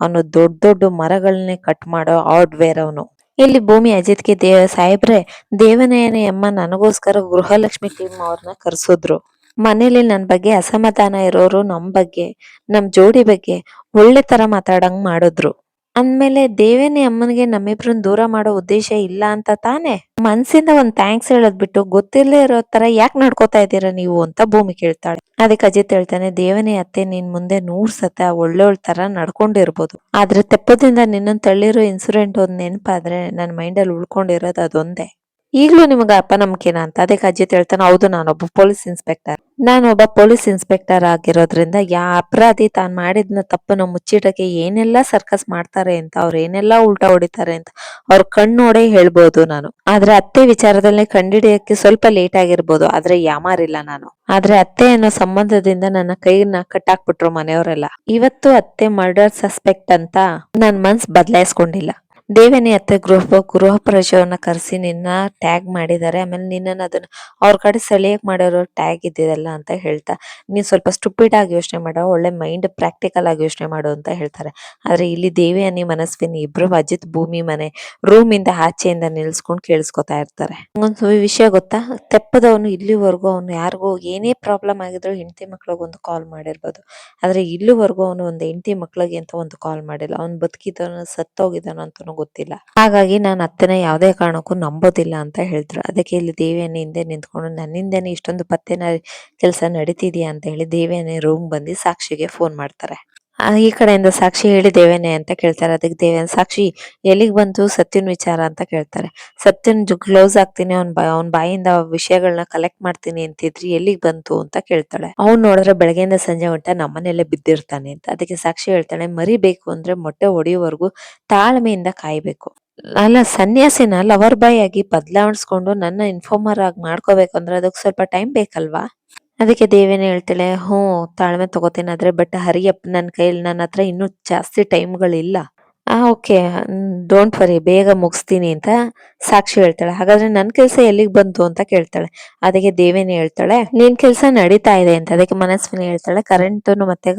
ಅವನು ದೊಡ್ಡ ದೊಡ್ಡ ಮರಗಳನ್ನೇ ಕಟ್ ಮಾಡೋ ಹಾರ್ಡ್ವೇರ್ ಅವನು. ಇಲ್ಲಿ ಭೂಮಿ ಅಜಿತ್ಗೆ ದೇವ ಸಾಹೇಬ್ರೆ ದೇವನಯನ ಎಮ್ಮ ನನಗೋಸ್ಕರ ಗೃಹಲಕ್ಷ್ಮಿ ಟೀಮ್ ಅವ್ರನ್ನ ಕರ್ಸಿದ್ರು. ಮನೇಲಿ ನನ್ನ ಬಗ್ಗೆ ಅಸಮಾಧಾನ ಇರೋರು ನಮ್ಮ ಬಗ್ಗೆ ನಮ್ಮ ಜೋಡಿ ಬಗ್ಗೆ ಒಳ್ಳೆ ಥರ ಮಾತಾಡಂಗ್ ಮಾಡಿದ್ರು. ಅಂದ್ಮೇಲೆ ದೇವೇನಿ ಅಮ್ಮನಿಗೆ ನಮ್ಮಿಬ್ರನ್ನ ದೂರ ಮಾಡೋ ಉದ್ದೇಶ ಇಲ್ಲ ಅಂತ ತಾನೇ? ಮನ್ಸಿಂದ ಒಂದ್ ಥ್ಯಾಂಕ್ಸ್ ಹೇಳೋದ್ಬಿಟ್ಟು ಗೊತ್ತಿಲ್ಲದೆ ಇರೋ ತರ ಯಾಕೆ ನಡ್ಕೋತಾ ಇದ್ದೀರಾ ನೀವು ಅಂತ ಭೂಮಿ ಕೇಳ್ತಾಳೆ. ಅದಕ್ಕೆ ಅಜಿತ್ ಹೇಳ್ತಾನೆ, ದೇವನೇ, ಅತ್ತೆ, ನಿನ್ ಮುಂದೆ ನೂರ್ ಸತ ಒಳ್ಳೆ ತರ ನಡ್ಕೊಂಡಿರ್ಬೋದು. ಆದ್ರೆ ತೆಪ್ಪದಿಂದ ನಿನ್ನನ್ ತಳ್ಳಿರೋ ಇನ್ಸಿಡೆಂಟ್ ಒಂದ್ ನೆನಪಾದ್ರೆ ನನ್ನ ಮೈಂಡಲ್ಲಿ ಉಳ್ಕೊಂಡಿರೋದು ಅದೊಂದೇ. ಈಗ್ಲೂ ನಿಮಗೆ ಅಪನಂಬಿಕೆನ ಅಂತ? ಅದಕ್ಕೆ ಅಜ್ಜಿ ಹೇಳ್ತಾನೆ, ಹೌದು ನಾನೊಬ್ಬ ಪೊಲೀಸ್ ಇನ್ಸ್ಪೆಕ್ಟರ್. ನಾನೊಬ್ಬ ಪೊಲೀಸ್ ಇನ್ಸ್ಪೆಕ್ಟರ್ ಆಗಿರೋದ್ರಿಂದ ಯಾ ಅಪರಾಧಿ ತಾನು ಮಾಡಿದ್ನ ತಪ್ಪನ್ನ ಮುಚ್ಚಿಡಕ್ಕೆ ಏನೆಲ್ಲ ಸರ್ಕಸ್ ಮಾಡ್ತಾರೆ ಅಂತ, ಅವ್ರು ಏನೆಲ್ಲಾ ಉಲ್ಟಾ ಹೊಡಿತಾರೆ ಅಂತ ಅವ್ರ ಕಣ್ಣೋಡೆ ಹೇಳ್ಬೋದು ನಾನು. ಆದ್ರೆ ಅತ್ತೆ ವಿಚಾರದಲ್ಲೇ ಕಂಡಿಡಿಯಕ್ಕೆ ಸ್ವಲ್ಪ ಲೇಟ್ ಆಗಿರ್ಬೋದು, ಆದ್ರೆ ಯಾಮಾರಿಲ್ಲ ನಾನು. ಆದ್ರೆ ಅತ್ತೆ ಅನ್ನೋ ಸಂಬಂಧದಿಂದ ನನ್ನ ಕೈನ ಕಟ್ಟಾಕ್ಬಿಟ್ರು ಮನೆಯವರೆಲ್ಲ. ಇವತ್ತು ಅತ್ತೆ ಮರ್ಡರ್ ಸಸ್ಪೆಕ್ಟ್ ಅಂತ ನನ್ ಮನ್ಸ್ ಬದಲಾಯಿಸ್ಕೊಂಡಿಲ್ಲ. ದೇವನಿ ಅತ್ತೆ ಗೃಹ ಗೃಹ ಪ್ರವೇಶವನ್ನ ಕರೆಸಿ ನಿನ್ನ ಟ್ಯಾಗ್ ಮಾಡಿದ್ದಾರೆ. ಆಮೇಲೆ ನಿನ್ನನ್ನ ಅದನ್ನ ಅವ್ರ ಕಡೆ ಸೆಳೆಯಕ್ ಮಾಡಿರೋ ಟ್ಯಾಗ್ ಇದ್ದಿದಲ್ಲ ಅಂತ ಹೇಳ್ತಾ, ನೀನ್ ಸ್ವಲ್ಪ ಸ್ಟುಪಿಡ್ ಆಗಿ ಯೋಚನೆ ಮಾಡೋ, ಒಳ್ಳೆ ಮೈಂಡ್ ಪ್ರಾಕ್ಟಿಕಲ್ ಆಗಿ ಯೋಚನೆ ಮಾಡು ಅಂತ ಹೇಳ್ತಾರೆ. ಆದ್ರೆ ಇಲ್ಲಿ ದೇವಯಾನಿ ಮನಸ್ವಿನಿ ಇಬ್ರು ಅಜಿತ್ ಭೂಮಿ ಮನೆ ರೂಮ್ ಇಂದ ಆಚೆಯಿಂದ ನಿಲ್ಸ್ಕೊಂಡು ಕೇಳಿಸ್ಕೊತಾ ಇರ್ತಾರೆ. ಒಂದು ವಿಷಯ ಗೊತ್ತಾ? ತೆಪ್ಪದವನು ಇಲ್ಲಿವರೆಗೂ ಅವನು ಯಾರಿಗೂ ಏನೇ ಪ್ರಾಬ್ಲಮ್ ಆಗಿದ್ರು ಹೆಂಡತಿ ಮಕ್ಳಿಗೆ ಒಂದು ಕಾಲ್ ಮಾಡಿರ್ಬೋದು. ಆದ್ರೆ ಇಲ್ಲಿವರೆಗೂ ಅವನು ಒಂದು ಹೆಂಡತಿ ಮಕ್ಳಿಗೆ ಅಂತ ಒಂದು ಕಾಲ್ ಮಾಡಿಲ್ಲ. ಅವ್ನು ಬದುಕಿದಾನೋ ಸತ್ತೋಗಿದಾನೋ ಗೊತ್ತಿಲ್ಲ. ಹಾಗಾಗಿ ನಾನು ಅತ್ತೆನ ಯಾವುದೇ ಕಾರಣಕ್ಕೂ ನಂಬೋದಿಲ್ಲ ಅಂತ ಹೇಳಿದ್ರು. ಅದಕ್ಕೆ ಇಲ್ಲಿ ದೇವಿಯನ್ನ ಹಿಂದೆ ನಿಂತ್ಕೊಂಡು, ನನ್ನಿಂದನೇ ಇಷ್ಟೊಂದು ಪತ್ತೆನ ಕೆಲಸ ನಡೀತಿದ್ಯಾ ಅಂತ ಹೇಳಿ ದೇವಿಯನ್ನ ರೂಮ್ ಬಂದು ಸಾಕ್ಷಿಗೆ ಫೋನ್ ಮಾಡ್ತಾರೆ. ಈ ಕಡೆಯಿಂದ ಸಾಕ್ಷಿ ಹೇಳಿ ದೇವೇನೆ ಅಂತ ಕೇಳ್ತಾರೆ. ಅದಕ್ಕೆ ದೇವೇನ್ ಸಾಕ್ಷಿ, ಎಲ್ಲಿಗೆ ಬಂತು ಸತ್ಯನ್ ವಿಚಾರ ಅಂತ ಕೇಳ್ತಾರೆ. ಸತ್ಯನ್ ಕ್ಲೋಸ್ ಆಗ್ತೀನಿ, ಅವ್ನ ಬಾ, ಅವ್ನ ಬಾಯಿಂದ ವಿಷಯಗಳನ್ನ ಕಲೆಕ್ಟ್ ಮಾಡ್ತೀನಿ ಅಂತಿದ್ರಿ, ಎಲ್ಲಿಗೆ ಬಂತು ಅಂತ ಕೇಳ್ತಾಳೆ. ಅವ್ನ್ ನೋಡಿದ್ರೆ ಬೆಳಗ್ಗೆಯಿಂದ ಸಂಜೆ ಮಟ್ಟ ನಮ್ಮನೆಲ್ಲೇ ಬಿದ್ದಿರ್ತಾನೆ ಅಂತ. ಅದಕ್ಕೆ ಸಾಕ್ಷಿ ಹೇಳ್ತಾಳೆ, ಮರಿಬೇಕು ಅಂದ್ರೆ ಮೊಟ್ಟೆ ಹೊಡೆಯುವವರೆಗೂ ತಾಳ್ಮೆಯಿಂದ ಕಾಯ್ಬೇಕು. ಅಲ್ಲ, ಸನ್ಯಾಸಿನ ಲವರ್ ಬಾಯ್ ಆಗಿ ಬದಲಾವಣಿಸ್ಕೊಂಡು ನನ್ನ ಇನ್ಫಾರ್ಮರ್ ಆಗಿ ಮಾಡ್ಕೋಬೇಕು ಅಂದ್ರೆ ಅದಕ್ಕೆ ಸ್ವಲ್ಪ ಟೈಮ್ ಬೇಕಲ್ವಾ? ಅದಕ್ಕೆ ದೇವೇನೆ ಹೇಳ್ತಾಳೆ, ಹ್ಞೂ ತಾಳ್ಮೆ ತಗೋತೀನಿ ಆದರೆ ಬಟ್ ಹರಿಯಪ್ಪ ನನ್ನ ಕೈಯಲ್ಲಿ ನನ್ನ ಹತ್ರ ಇನ್ನೂ ಜಾಸ್ತಿ ಟೈಮ್ಗಳಿಲ್ಲ ಆ, ಓಕೆ. ಡೋಂಟ್ ವರಿ ಬೇಗ ಮುಗಿಸ್ತೀನಿ ಅಂತ ಸಾಕ್ಷಿ ಹೇಳ್ತಾಳೆ. ಹಾಗಾದ್ರೆ ನನ್ನ ಕೆಲಸ ಎಲ್ಲಿಗೆ ಬಂತು ಅಂತ ಕೇಳ್ತಾಳೆ. ಅದಕ್ಕೆ ದೇವೇನಿ ಹೇಳ್ತಾಳೆ, ನಿನ್ ಕೆಲಸ ನಡೀತಾ ಇದೆ ಅಂತ. ಅದಕ್ಕೆ ಮನಸ್ವಿನಿ ಹೇಳ್ತಾಳೆ ಕರೆಂಟ್ ಮತ್ತೆ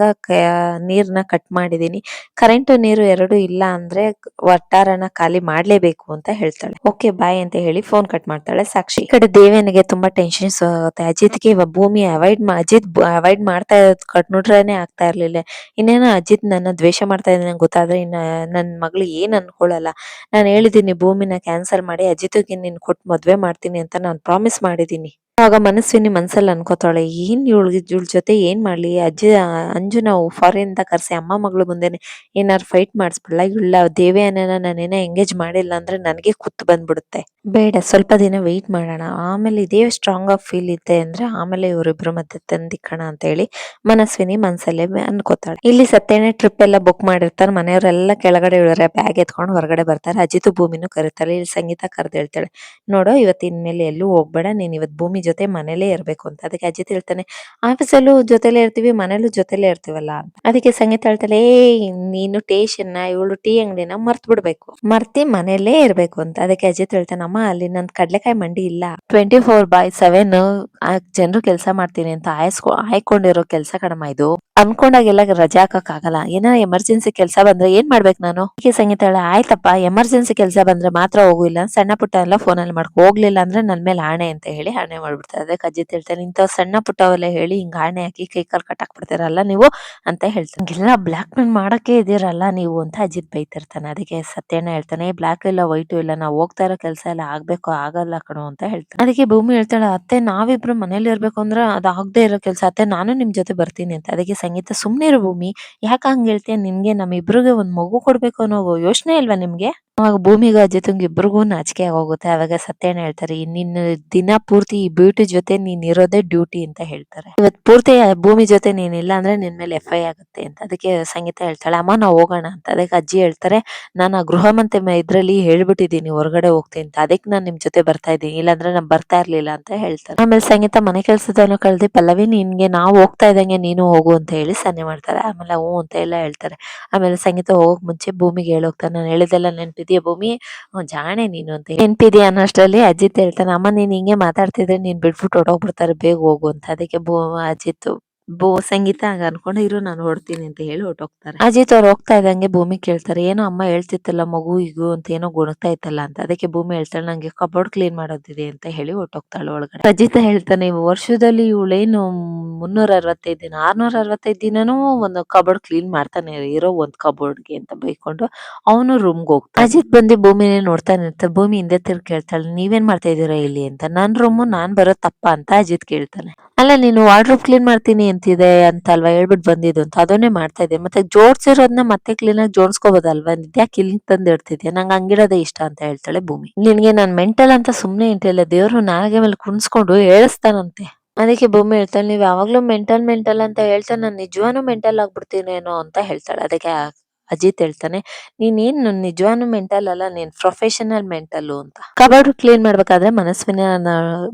ನೀರ್ನ ಕಟ್ ಮಾಡಿದೀನಿ ಕರೆಂಟ್, ನೀರು ಎರಡು ಇಲ್ಲ ಅಂದ್ರೆ ವಟ್ಟಾರನ ಖಾಲಿ ಮಾಡ್ಲೇಬೇಕು ಅಂತ ಹೇಳ್ತಾಳೆ. ಓಕೆ, ಬಾಯ್ ಅಂತ ಹೇಳಿ ಫೋನ್ ಕಟ್ ಮಾಡ್ತಾಳೆ ಸಾಕ್ಷಿ. ಈ ಕಡೆ ದೇವೇನಿಗೆ ತುಂಬಾ ಟೆನ್ಷನ್ಸ್ ಆಗುತ್ತೆ. ಅಜಿತ್ಗೆ ಭೂಮಿ ಅವಾಯ್ಡ್ ಅಜಿತ್ ಅವಾಯ್ಡ್ ಮಾಡ್ತಾ ಕಟ್ ನೋಡ್ರೇನೆ ಆಗ್ತಾ ಇರ್ಲಿಲ್ಲ. ಇನ್ನೇನೋ ಅಜಿತ್ ನನ್ನ ದ್ವೇಷ ಮಾಡ್ತಾ ಇದ್ದಾನೆ ಗೊತ್ತಾದ್ರೆ ಇನ್ನ ನನ್ ಮಗಳು ಏನ್ ಅನ್ಕೊಳಲ್ಲ. ನಾನು ಹೇಳಿದೀನಿ ಭೂಮಿನ ಕ್ಯಾನ್ಸಲ್ ಮಾಡಿ ಅಜಿತ್ಗೆ ನೀನ್ ಕೊಟ್ಟು ಮದ್ವೆ ಮಾಡ್ತೀನಿ ಅಂತ ನಾನು ಪ್ರಾಮಿಸ್ ಮಾಡಿದೀನಿ. ಆವಾಗ ಮನಸ್ವಿನಿ ಮನ್ಸಲ್ಲಿ ಅನ್ಕೋತಾಳೆ, ಏನ್ ಇವಳಿಗೆ ಇವಳ ಜೊತೆ ಏನ್ ಮಾಡ್ಲಿ? ಅಜ್ಜಿ ಅಂಜು ನಾವು ಫಾರಿನ್ ಕರ್ಸಿ ಅಮ್ಮ ಮಗಳು ಮುಂದೆನೆ ಏನಾರು ಫೈಟ್ ಮಾಡಿಸ್ಬಿಡ್ಲ? ಇವಳ ದೇವ್ಯಾನನ ನಾನೇನ ಎಂಗೇಜ್ ಮಾಡಿಲ್ಲ ಅಂದ್ರೆ ನನಗೆ ಕುತ್ತು ಬಂದ್ಬಿಡುತ್ತೆ. ಬೇಡ, ಸ್ವಲ್ಪ ದಿನ ವೆಯ್ಟ್ ಮಾಡೋಣ. ಆಮೇಲೆ ಇದೇ ಸ್ಟ್ರಾಂಗ್ ಆಗಿ ಫೀಲ್ ಇದೆ ಅಂದ್ರೆ ಆಮೇಲೆ ಇವರಿಬ್ರು ಮತ್ತೆ ತಂದಿಕ್ಕಣ ಅಂತ ಹೇಳಿ ಮನಸ್ವಿನಿ ಮನ್ಸಲ್ಲೇ ಅನ್ಕೋತಾಳೆ. ಇಲ್ಲಿ ಸತ್ಯನೆ ಟ್ರಿಪ್ ಎಲ್ಲ ಬುಕ್ ಮಾಡಿರ್ತಾರೆ, ಮನೆಯವರೆಲ್ಲ ಕೆಳಗಡೆ ಇಳಿದ್ರೆ ಬ್ಯಾಗ್ ಎತ್ಕೊಂಡು ಹೊರಗಡೆ ಬರ್ತಾರೆ. ಅಜಿತ್ ಭೂಮಿನೂ ಕರೀತಾರೆ ಇಲ್ಲಿ ಸಂಗೀತ ಕರೆದು ನೋಡೋ ನೋಡು ಇವತ್ತಿನ ಮೇಲೆ ಎಲ್ಲೂ ಹೋಗ್ಬೇಡ. ನೀನ್ ಇವತ್ ಭೂಮಿ ಜೊತೆ ಮನೇಲೇ ಇರ್ಬೇಕು ಅಂತ. ಅದಕ್ಕೆ ಅಜಿತ್ ಹೇಳ್ತಾನೆ, ಆಫೀಸಲ್ಲೂ ಜೊತೆಲೇ ಇರ್ತೀವಿ, ಮನೇಲೂ ಜೊತೆಲೇ ಇರ್ತೀವಲ್ಲ ಅದಕ್ಕೆ ಸಂಗೀತ ಹೇಳ್ತಾಳೆ, ಏ, ನೀನು ಟೇಷನ್ನ ಇವಳು ಟೀ ಅಂಗಡಿನ ಮರ್ತ್ ಬಿಡ್ಬೇಕು. ಮರ್ತಿ ಮನೇಲೇ ಇರ್ಬೇಕು ಅಂತ. ಅದಕ್ಕೆ ಅಜಿತ್ ಹೇಳ್ತಾನೆ, ಅಮ್ಮ, ಅಲ್ಲಿ ನನ್ ಕಡ್ಲೆಕಾಯಿ ಮಂಡಿ ಇಲ್ಲ. ಟ್ವೆಂಟಿ ಫೋರ್ ಬೈ ಸೆವೆನ್ ಜನರು ಕೆಲಸ ಮಾಡ್ತೀನಿ ಅಂತ ಆಯ್ಸ್ಕೊ ಹಾಯ್ಕೊಂಡಿರೋ ಕೆಲಸ ಕಡಮ ಇದು. ಅನ್ಕೊಂಡಾಗೆಲ್ಲ ರಜೆ ಹಾಕಕ್ ಆಗಲ್ಲ ಏನೋ ಎಮರ್ಜೆನ್ಸಿ ಕೆಲಸ ಬಂದ್ರೆ ಏನ್ ಮಾಡ್ಬೇಕು ನಾನು? ಈಗ ಸಂಗೀತ ಆಯ್ತಪ್ಪ ಎಮರ್ಜೆನ್ಸಿ ಕೆಲಸ ಬಂದ್ರೆ ಮಾತ್ರ ಹೋಗಿಲ್ಲ ಸಣ್ಣ ಪುಟ್ಟ ಎಲ್ಲ ಫೋನಲ್ಲಿ ಮಾಡ್ಕೊ. ಹೋಗ್ಲಿಲ್ಲ ಅಂದ್ರೆ ನನ್ ಮೇಲೆ ಆಣೆ ಅಂತ ಹೇಳಿ ಆಣೆ ಮಾಡ್ಬಿಡ್ತಾರೆ. ಅದಕ್ಕೆ ಅಜಿತ್ ತಿಳ್ತಾರೆ ಇಂಥ ಸಣ್ಣ ಪುಟ್ಟವೆಲ್ಲ ಹೇಳಿ ಹಿಂಗ ಆಣೆ ಹಾಕಿ ಕೈ ಕಾಲು ಕಟ್ ಬಿಡ್ತಾರಲ್ಲ ನೀವು? ಅಂತ ಹೇಳ್ತಾರೆ. ಎಲ್ಲ ಬ್ಲಾಕ್ ಮೇಲ್ ಮಾಡಕ್ಕೆ ಇದೀರಲ್ಲ ನೀವು? ಅಂತ ಅಜಿತ್ ಬೈತಿರ್ತಾನೆ. ಅದಕ್ಕೆ ಸತ್ಯನ ಹೇಳ್ತಾನೆ ಬ್ಲಾಕ್ ಇಲ್ಲ ವೈಟು ಇಲ್ಲ, ನಾವು ಹೋಗ್ತಾ ಇರೋ ಕೆಲಸ ಎಲ್ಲ ಆಗ್ಬೇಕು, ಆಗಲ್ಲ ಕಣೋ ಅಂತ ಹೇಳ್ತಾನೆ. ಅದಕ್ಕೆ ಭೂಮಿ ಹೇಳ್ತಾಳೆ, ಅತ್ತೆ, ನಾವಿಬ್ರು ಮನೇಲಿ ಇರ್ಬೇಕು ಅಂದ್ರೆ ಅದು ಆಗದೆ ಇರೋ ಕೆಲಸ. ಅತ್ತೆ, ನಾನು ನಿಮ್ ಜೊತೆ ಬರ್ತೀನಿ ಅಂತ. ಅದಕ್ಕೆ ಸಂಗೀತ ಸುಮ್ನೆ ಇರು ಭೂಮಿ. ಯಾಕೆ ಹಂಗ್ ಹೇಳ್ತೀಯ? ನಿನಗೆ ನಮ್ಮಿಬ್ರಿಗೆ ಒಂದು ಮಗು ಕೊಡ್ಬೇಕು ಅನ್ನೋ ಯೋಚನೆ ಇಲ್ವಾ ನಿಮ್ಗೆ? ಅವಾಗ ಅಜ್ಜಿ ತಂಗಿ ಇಬ್ರಿಗೂ ನಾಚಿಕೆ ಆಗೋಗುತ್ತೆ. ಅವಾಗ ಸತ್ಯನ ಹೇಳ್ತಾರೆ ನಿನ್ನ ದಿನ ಪೂರ್ತಿ ಈ ಬ್ಯೂಟಿ ಜೊತೆ ನೀನ್ ಇರೋದೇ ಡ್ಯೂಟಿ ಅಂತ ಹೇಳ್ತಾರೆ. ಇವತ್ ಪೂರ್ತಿ ಭೂಮಿ ಜೊತೆ ನೀನ್ ಇಲ್ಲ ಅಂದ್ರೆ ನಿನ್ ಮೇಲೆ ಎಫ್ ಐ ಆಗುತ್ತೆ ಅಂತ. ಅದಕ್ಕೆ ಸಂಗೀತ ಹೇಳ್ತಾಳೆ, ಅಮ್ಮ, ನಾವು ಹೋಗೋಣ ಅಂತ. ಅದಕ್ಕೆ ಅಜ್ಜಿ ಹೇಳ್ತಾರೆ, ನಾನು ಆ ಗೃಹ ಮಂತೆ ಇದ್ರಲ್ಲಿ ಹೇಳ್ಬಿಟ್ಟಿದೀನಿ ಹೊರಗಡೆ ಹೋಗ್ತೀನಿ ಅಂತ. ಅದಕ್ಕೆ ನಾನು ನಿಮ್ ಜೊತೆ ಬರ್ತಾ ಇದ್ದೀನಿ. ಇಲ್ಲಾಂದ್ರೆ ನಾನು ಬರ್ತಾ ಇರ್ಲಿಲ್ಲ ಅಂತ ಹೇಳ್ತಾರೆ. ಆಮೇಲೆ ಸಂಗೀತ ಮನೆ ಕೆಲಸದನ್ನು ಕಳ್ದಿ, ಪಲ್ಲವಿ, ನಿನ್ಗೆ ನಾವು ಹೋಗ್ತಾ ಇದ್ದಂಗೆ ನೀನು ಹೋಗು ಅಂತ ಹೇಳಿ ಸನ್ನೆ ಮಾಡ್ತಾರೆ. ಆಮೇಲೆ ಹ್ಞೂ ಅಂತ ಎಲ್ಲ ಹೇಳ್ತಾರೆ. ಆಮೇಲೆ ಸಂಗೀತ ಹೋಗಕ್ ಮುಂಚೆ ಭೂಮಿಗೆ ಹೇಳೋಗ್ತಾನೆ ನಾನು ಹೇಳಿದೆಲ್ಲ ಭೂಮಿ? ಜಾಣೆ ನೀನು ಅಂತ ನೆನ್ಪಿದ್ಯಾ ಅನ್ನೋಷ್ಟರಲ್ಲಿ ಅಜಿತ್ ಹೇಳ್ತಾನೆ, ಅಮ್ಮ, ನೀನ್ ಹಿಂಗೆ ಮಾತಾಡ್ತಿದ್ರೆ ನೀನ್ ಬಿಟ್ಬಿಟ್ಟು ಹೊಟ್ಟೋಗ್ಬಿಡ್ತಾರೆ ಬೇಗ ಹೋಗು ಅಂತ. ಅದಕ್ಕೆ ಭೂ, ಅಜಿತ್, ಭೂ ಸಂಗೀತ ಹಂಗ ಅನ್ಕೊಂಡು, ಇರು, ನಾನು ಹೊಡ್ತೀನಿ ಅಂತ ಹೇಳಿ ಹೊಟ್ಟೋಗ್ತಾರೆ ಅಜಿತ್ ಅವ್ರು ಹೋಗ್ತಾ ಇದ್ದಂಗೆ ಭೂಮಿ ಕೇಳ್ತಾರೆ, ಏನೋ ಅಮ್ಮ ಹೇಳ್ತಿತ್ತಲ್ಲ, ಮಗು, ಇಗು ಅಂತ ಏನೋ ಗುಣಗ್ತಾ ಇತ್ತಲ್ಲ ಅಂತ. ಅದಕ್ಕೆ ಭೂಮಿ ಹೇಳ್ತಾಳೆ, ನಂಗೆ ಕಬೋರ್ಡ್ ಕ್ಲೀನ್ ಮಾಡೋದಿದೆ ಅಂತ ಹೇಳಿ ಹೊಟ್ಟೋಗ್ತಾಳೆ ಒಳಗಡೆ. ಅಜಿತ್ ಹೇಳ್ತಾನೆ, ವರ್ಷದಲ್ಲಿ ಇವಳೇನು ಮುನ್ನೂರ ಅರವತ್ತೈದು ದಿನ ಆರ್ನೂರ ಅರವತ್ತೈದು ದಿನನೂ ಒಂದು ಕಬೋರ್ಡ್ ಕ್ಲೀನ್ ಮಾಡ್ತಾನೆ ಇರೋ ಒಂದ್ ಕಬೋರ್ಡ್ಗೆ ಅಂತ ಬೈಕೊಂಡು ಅವನು ರೂಮ್ಗೆ ಹೋಗ್ತಾನೆ. ಅಜಿತ್ ಬಂದು ಭೂಮಿನೇ ನೋಡ್ತಾನೆ ಇರ್ತಾನೆ ಭೂಮಿ ಹಿಂದೆ ತಿರ್ಗಿ ಕೇಳ್ತಾಳೆ, ನೀವೇನ್ ಮಾಡ್ತಾ ಇದೀರಾ ಇಲ್ಲಿ ಅಂತ. ನನ್ ರೂಮ್ ನಾನ್ ಬರೋ ತಪ್ಪ ಅಂತ ಅಜಿತ್ ಕೇಳ್ತಾನೆ. ಅಲ್ಲ, ನೀನು ವಾರ್ಡ್ರೋಬ್ ಕ್ಲೀನ್ ಮಾಡ್ತೀನಿ ಅಂತಿದೆ ಅಂತ ಅಲ್ವಾ ಹೇಳ್ಬಿಟ್ಟು ಬಂದಿದ್ದು ಅಂತ. ಅದನ್ನೇ ಮಾಡ್ತಾ ಇದ್ದೆ. ಮತ್ತೆ ಜೋಡ್ಸಿರೋದನ್ನ ಮತ್ತೆ ಕ್ಲೀನ್ ಆಗಿ ಜೋಡ್ಸ್ಕೋಬೋದಲ್ವಾ? ಯಾಕೆ ಇಲ್ಲಿ ತಂದು ಇಡ್ತಿದ್ಯಾ? ನಂಗೆ ಹಂಗಿಡೋದೇ ಇಷ್ಟ ಅಂತ ಹೇಳ್ತಾಳೆ ಭೂಮಿ. ನಿನ್ಗೆ ನಾನ್ ಮೆಂಟಲ್ ಅಂತ ಸುಮ್ನೆ ಇಂಟಿಲ್ಲ ದೇವ್ರು ನಾಲ್ಗೆ ಮೇಲೆ ಕುಣಿಸ್ಕೊಂಡು ಹೇಳಿಸ್ತಾನಂತೆ ಅದಕ್ಕೆ ಭೂಮಿ ಹೇಳ್ತಾಳೆ, ನೀವ್ ಯಾವಾಗ್ಲೂ ಮೆಂಟಲ್ ಮೆಂಟಲ್ ಅಂತ ಹೇಳ್ತಾ ನಾನು ನಿಜವಾನು ಮೆಂಟಲ್ ಆಗ್ಬಿಡ್ತೀನೇನೋ ಅಂತ ಹೇಳ್ತಾಳೆ. ಅದಕ್ಕೆ ಅಜಿತ್ ಹೇಳ್ತಾನೆ, ನೀನೇನ್ ನಿಜವಾನು ಮೆಂಟಲ್ ಅಲ್ಲ, ನೀನ್ ಪ್ರೊಫೆಷನಲ್ ಮೆಂಟಲ್ ಅಂತ. ಕಬಾರ್ಡ್ ಕ್ಲೀನ್ ಮಾಡ್ಬೇಕಾದ್ರೆ ಮನಸ್ವಿನ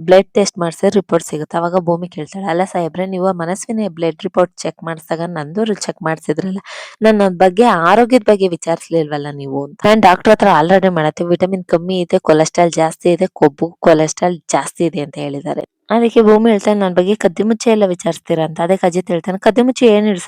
ಬ್ಲಡ್ ಟೆಸ್ಟ್ ಮಾಡಿಸಿದ್ರೆ ರಿಪೋರ್ಟ್ ಸಿಗುತ್ತೆ. ಅವಾಗ ಭೂಮಿ ಕೇಳ್ತಾಳೆ, ಅಲ್ಲ ಸಾಹೇಬ್ರೆ, ನೀವು ಮನಸ್ವಿನ ಬ್ಲಡ್ ರಿಪೋರ್ಟ್ ಚೆಕ್ ಮಾಡಿಸಿದಾಗ ನಂದು ಚೆಕ್ ಮಾಡಿಸಿದ್ರಲ್ಲ ನನ್ನ ಬಗ್ಗೆ ಆರೋಗ್ಯದ ಬಗ್ಗೆ ವಿಚಾರಿಸ್ಲಿಲ್ವಲ್ಲ ನೀವು ಅಂತ? ನಾನು ಡಾಕ್ಟರ್ ಹತ್ರ ಆಲ್ರೆಡಿ ಮಾಡತ್ತೆ ವಿಟಮಿನ್ ಕಮ್ಮಿ ಇದೆ ಕೊಲೆಸ್ಟ್ರಾಲ್ ಜಾಸ್ತಿ ಇದೆ, ಕೊಬ್ಬು ಕೊಲೆಸ್ಟ್ರಾಲ್ ಜಾಸ್ತಿ ಇದೆ ಅಂತ ಹೇಳಿದ್ದಾರೆ. ಅದಕ್ಕೆ ಭೂಮಿ ಹೇಳ್ತಾನೆ ನನ್ನ ಬಗ್ಗೆ ಕದ್ದಿ ಮುಚ್ಚೆ ಎಲ್ಲ ವಿಚಾರಿಸ್ತೀರಾ ಅಂತ. ಅದಕ್ಕೆ ಅಜಿತ್ ಹೇಳ್ತಾನೆ, ಕದ್ದಿ ಮುಚ್ಚೆ ಏನ್ ಇಡ್ಸ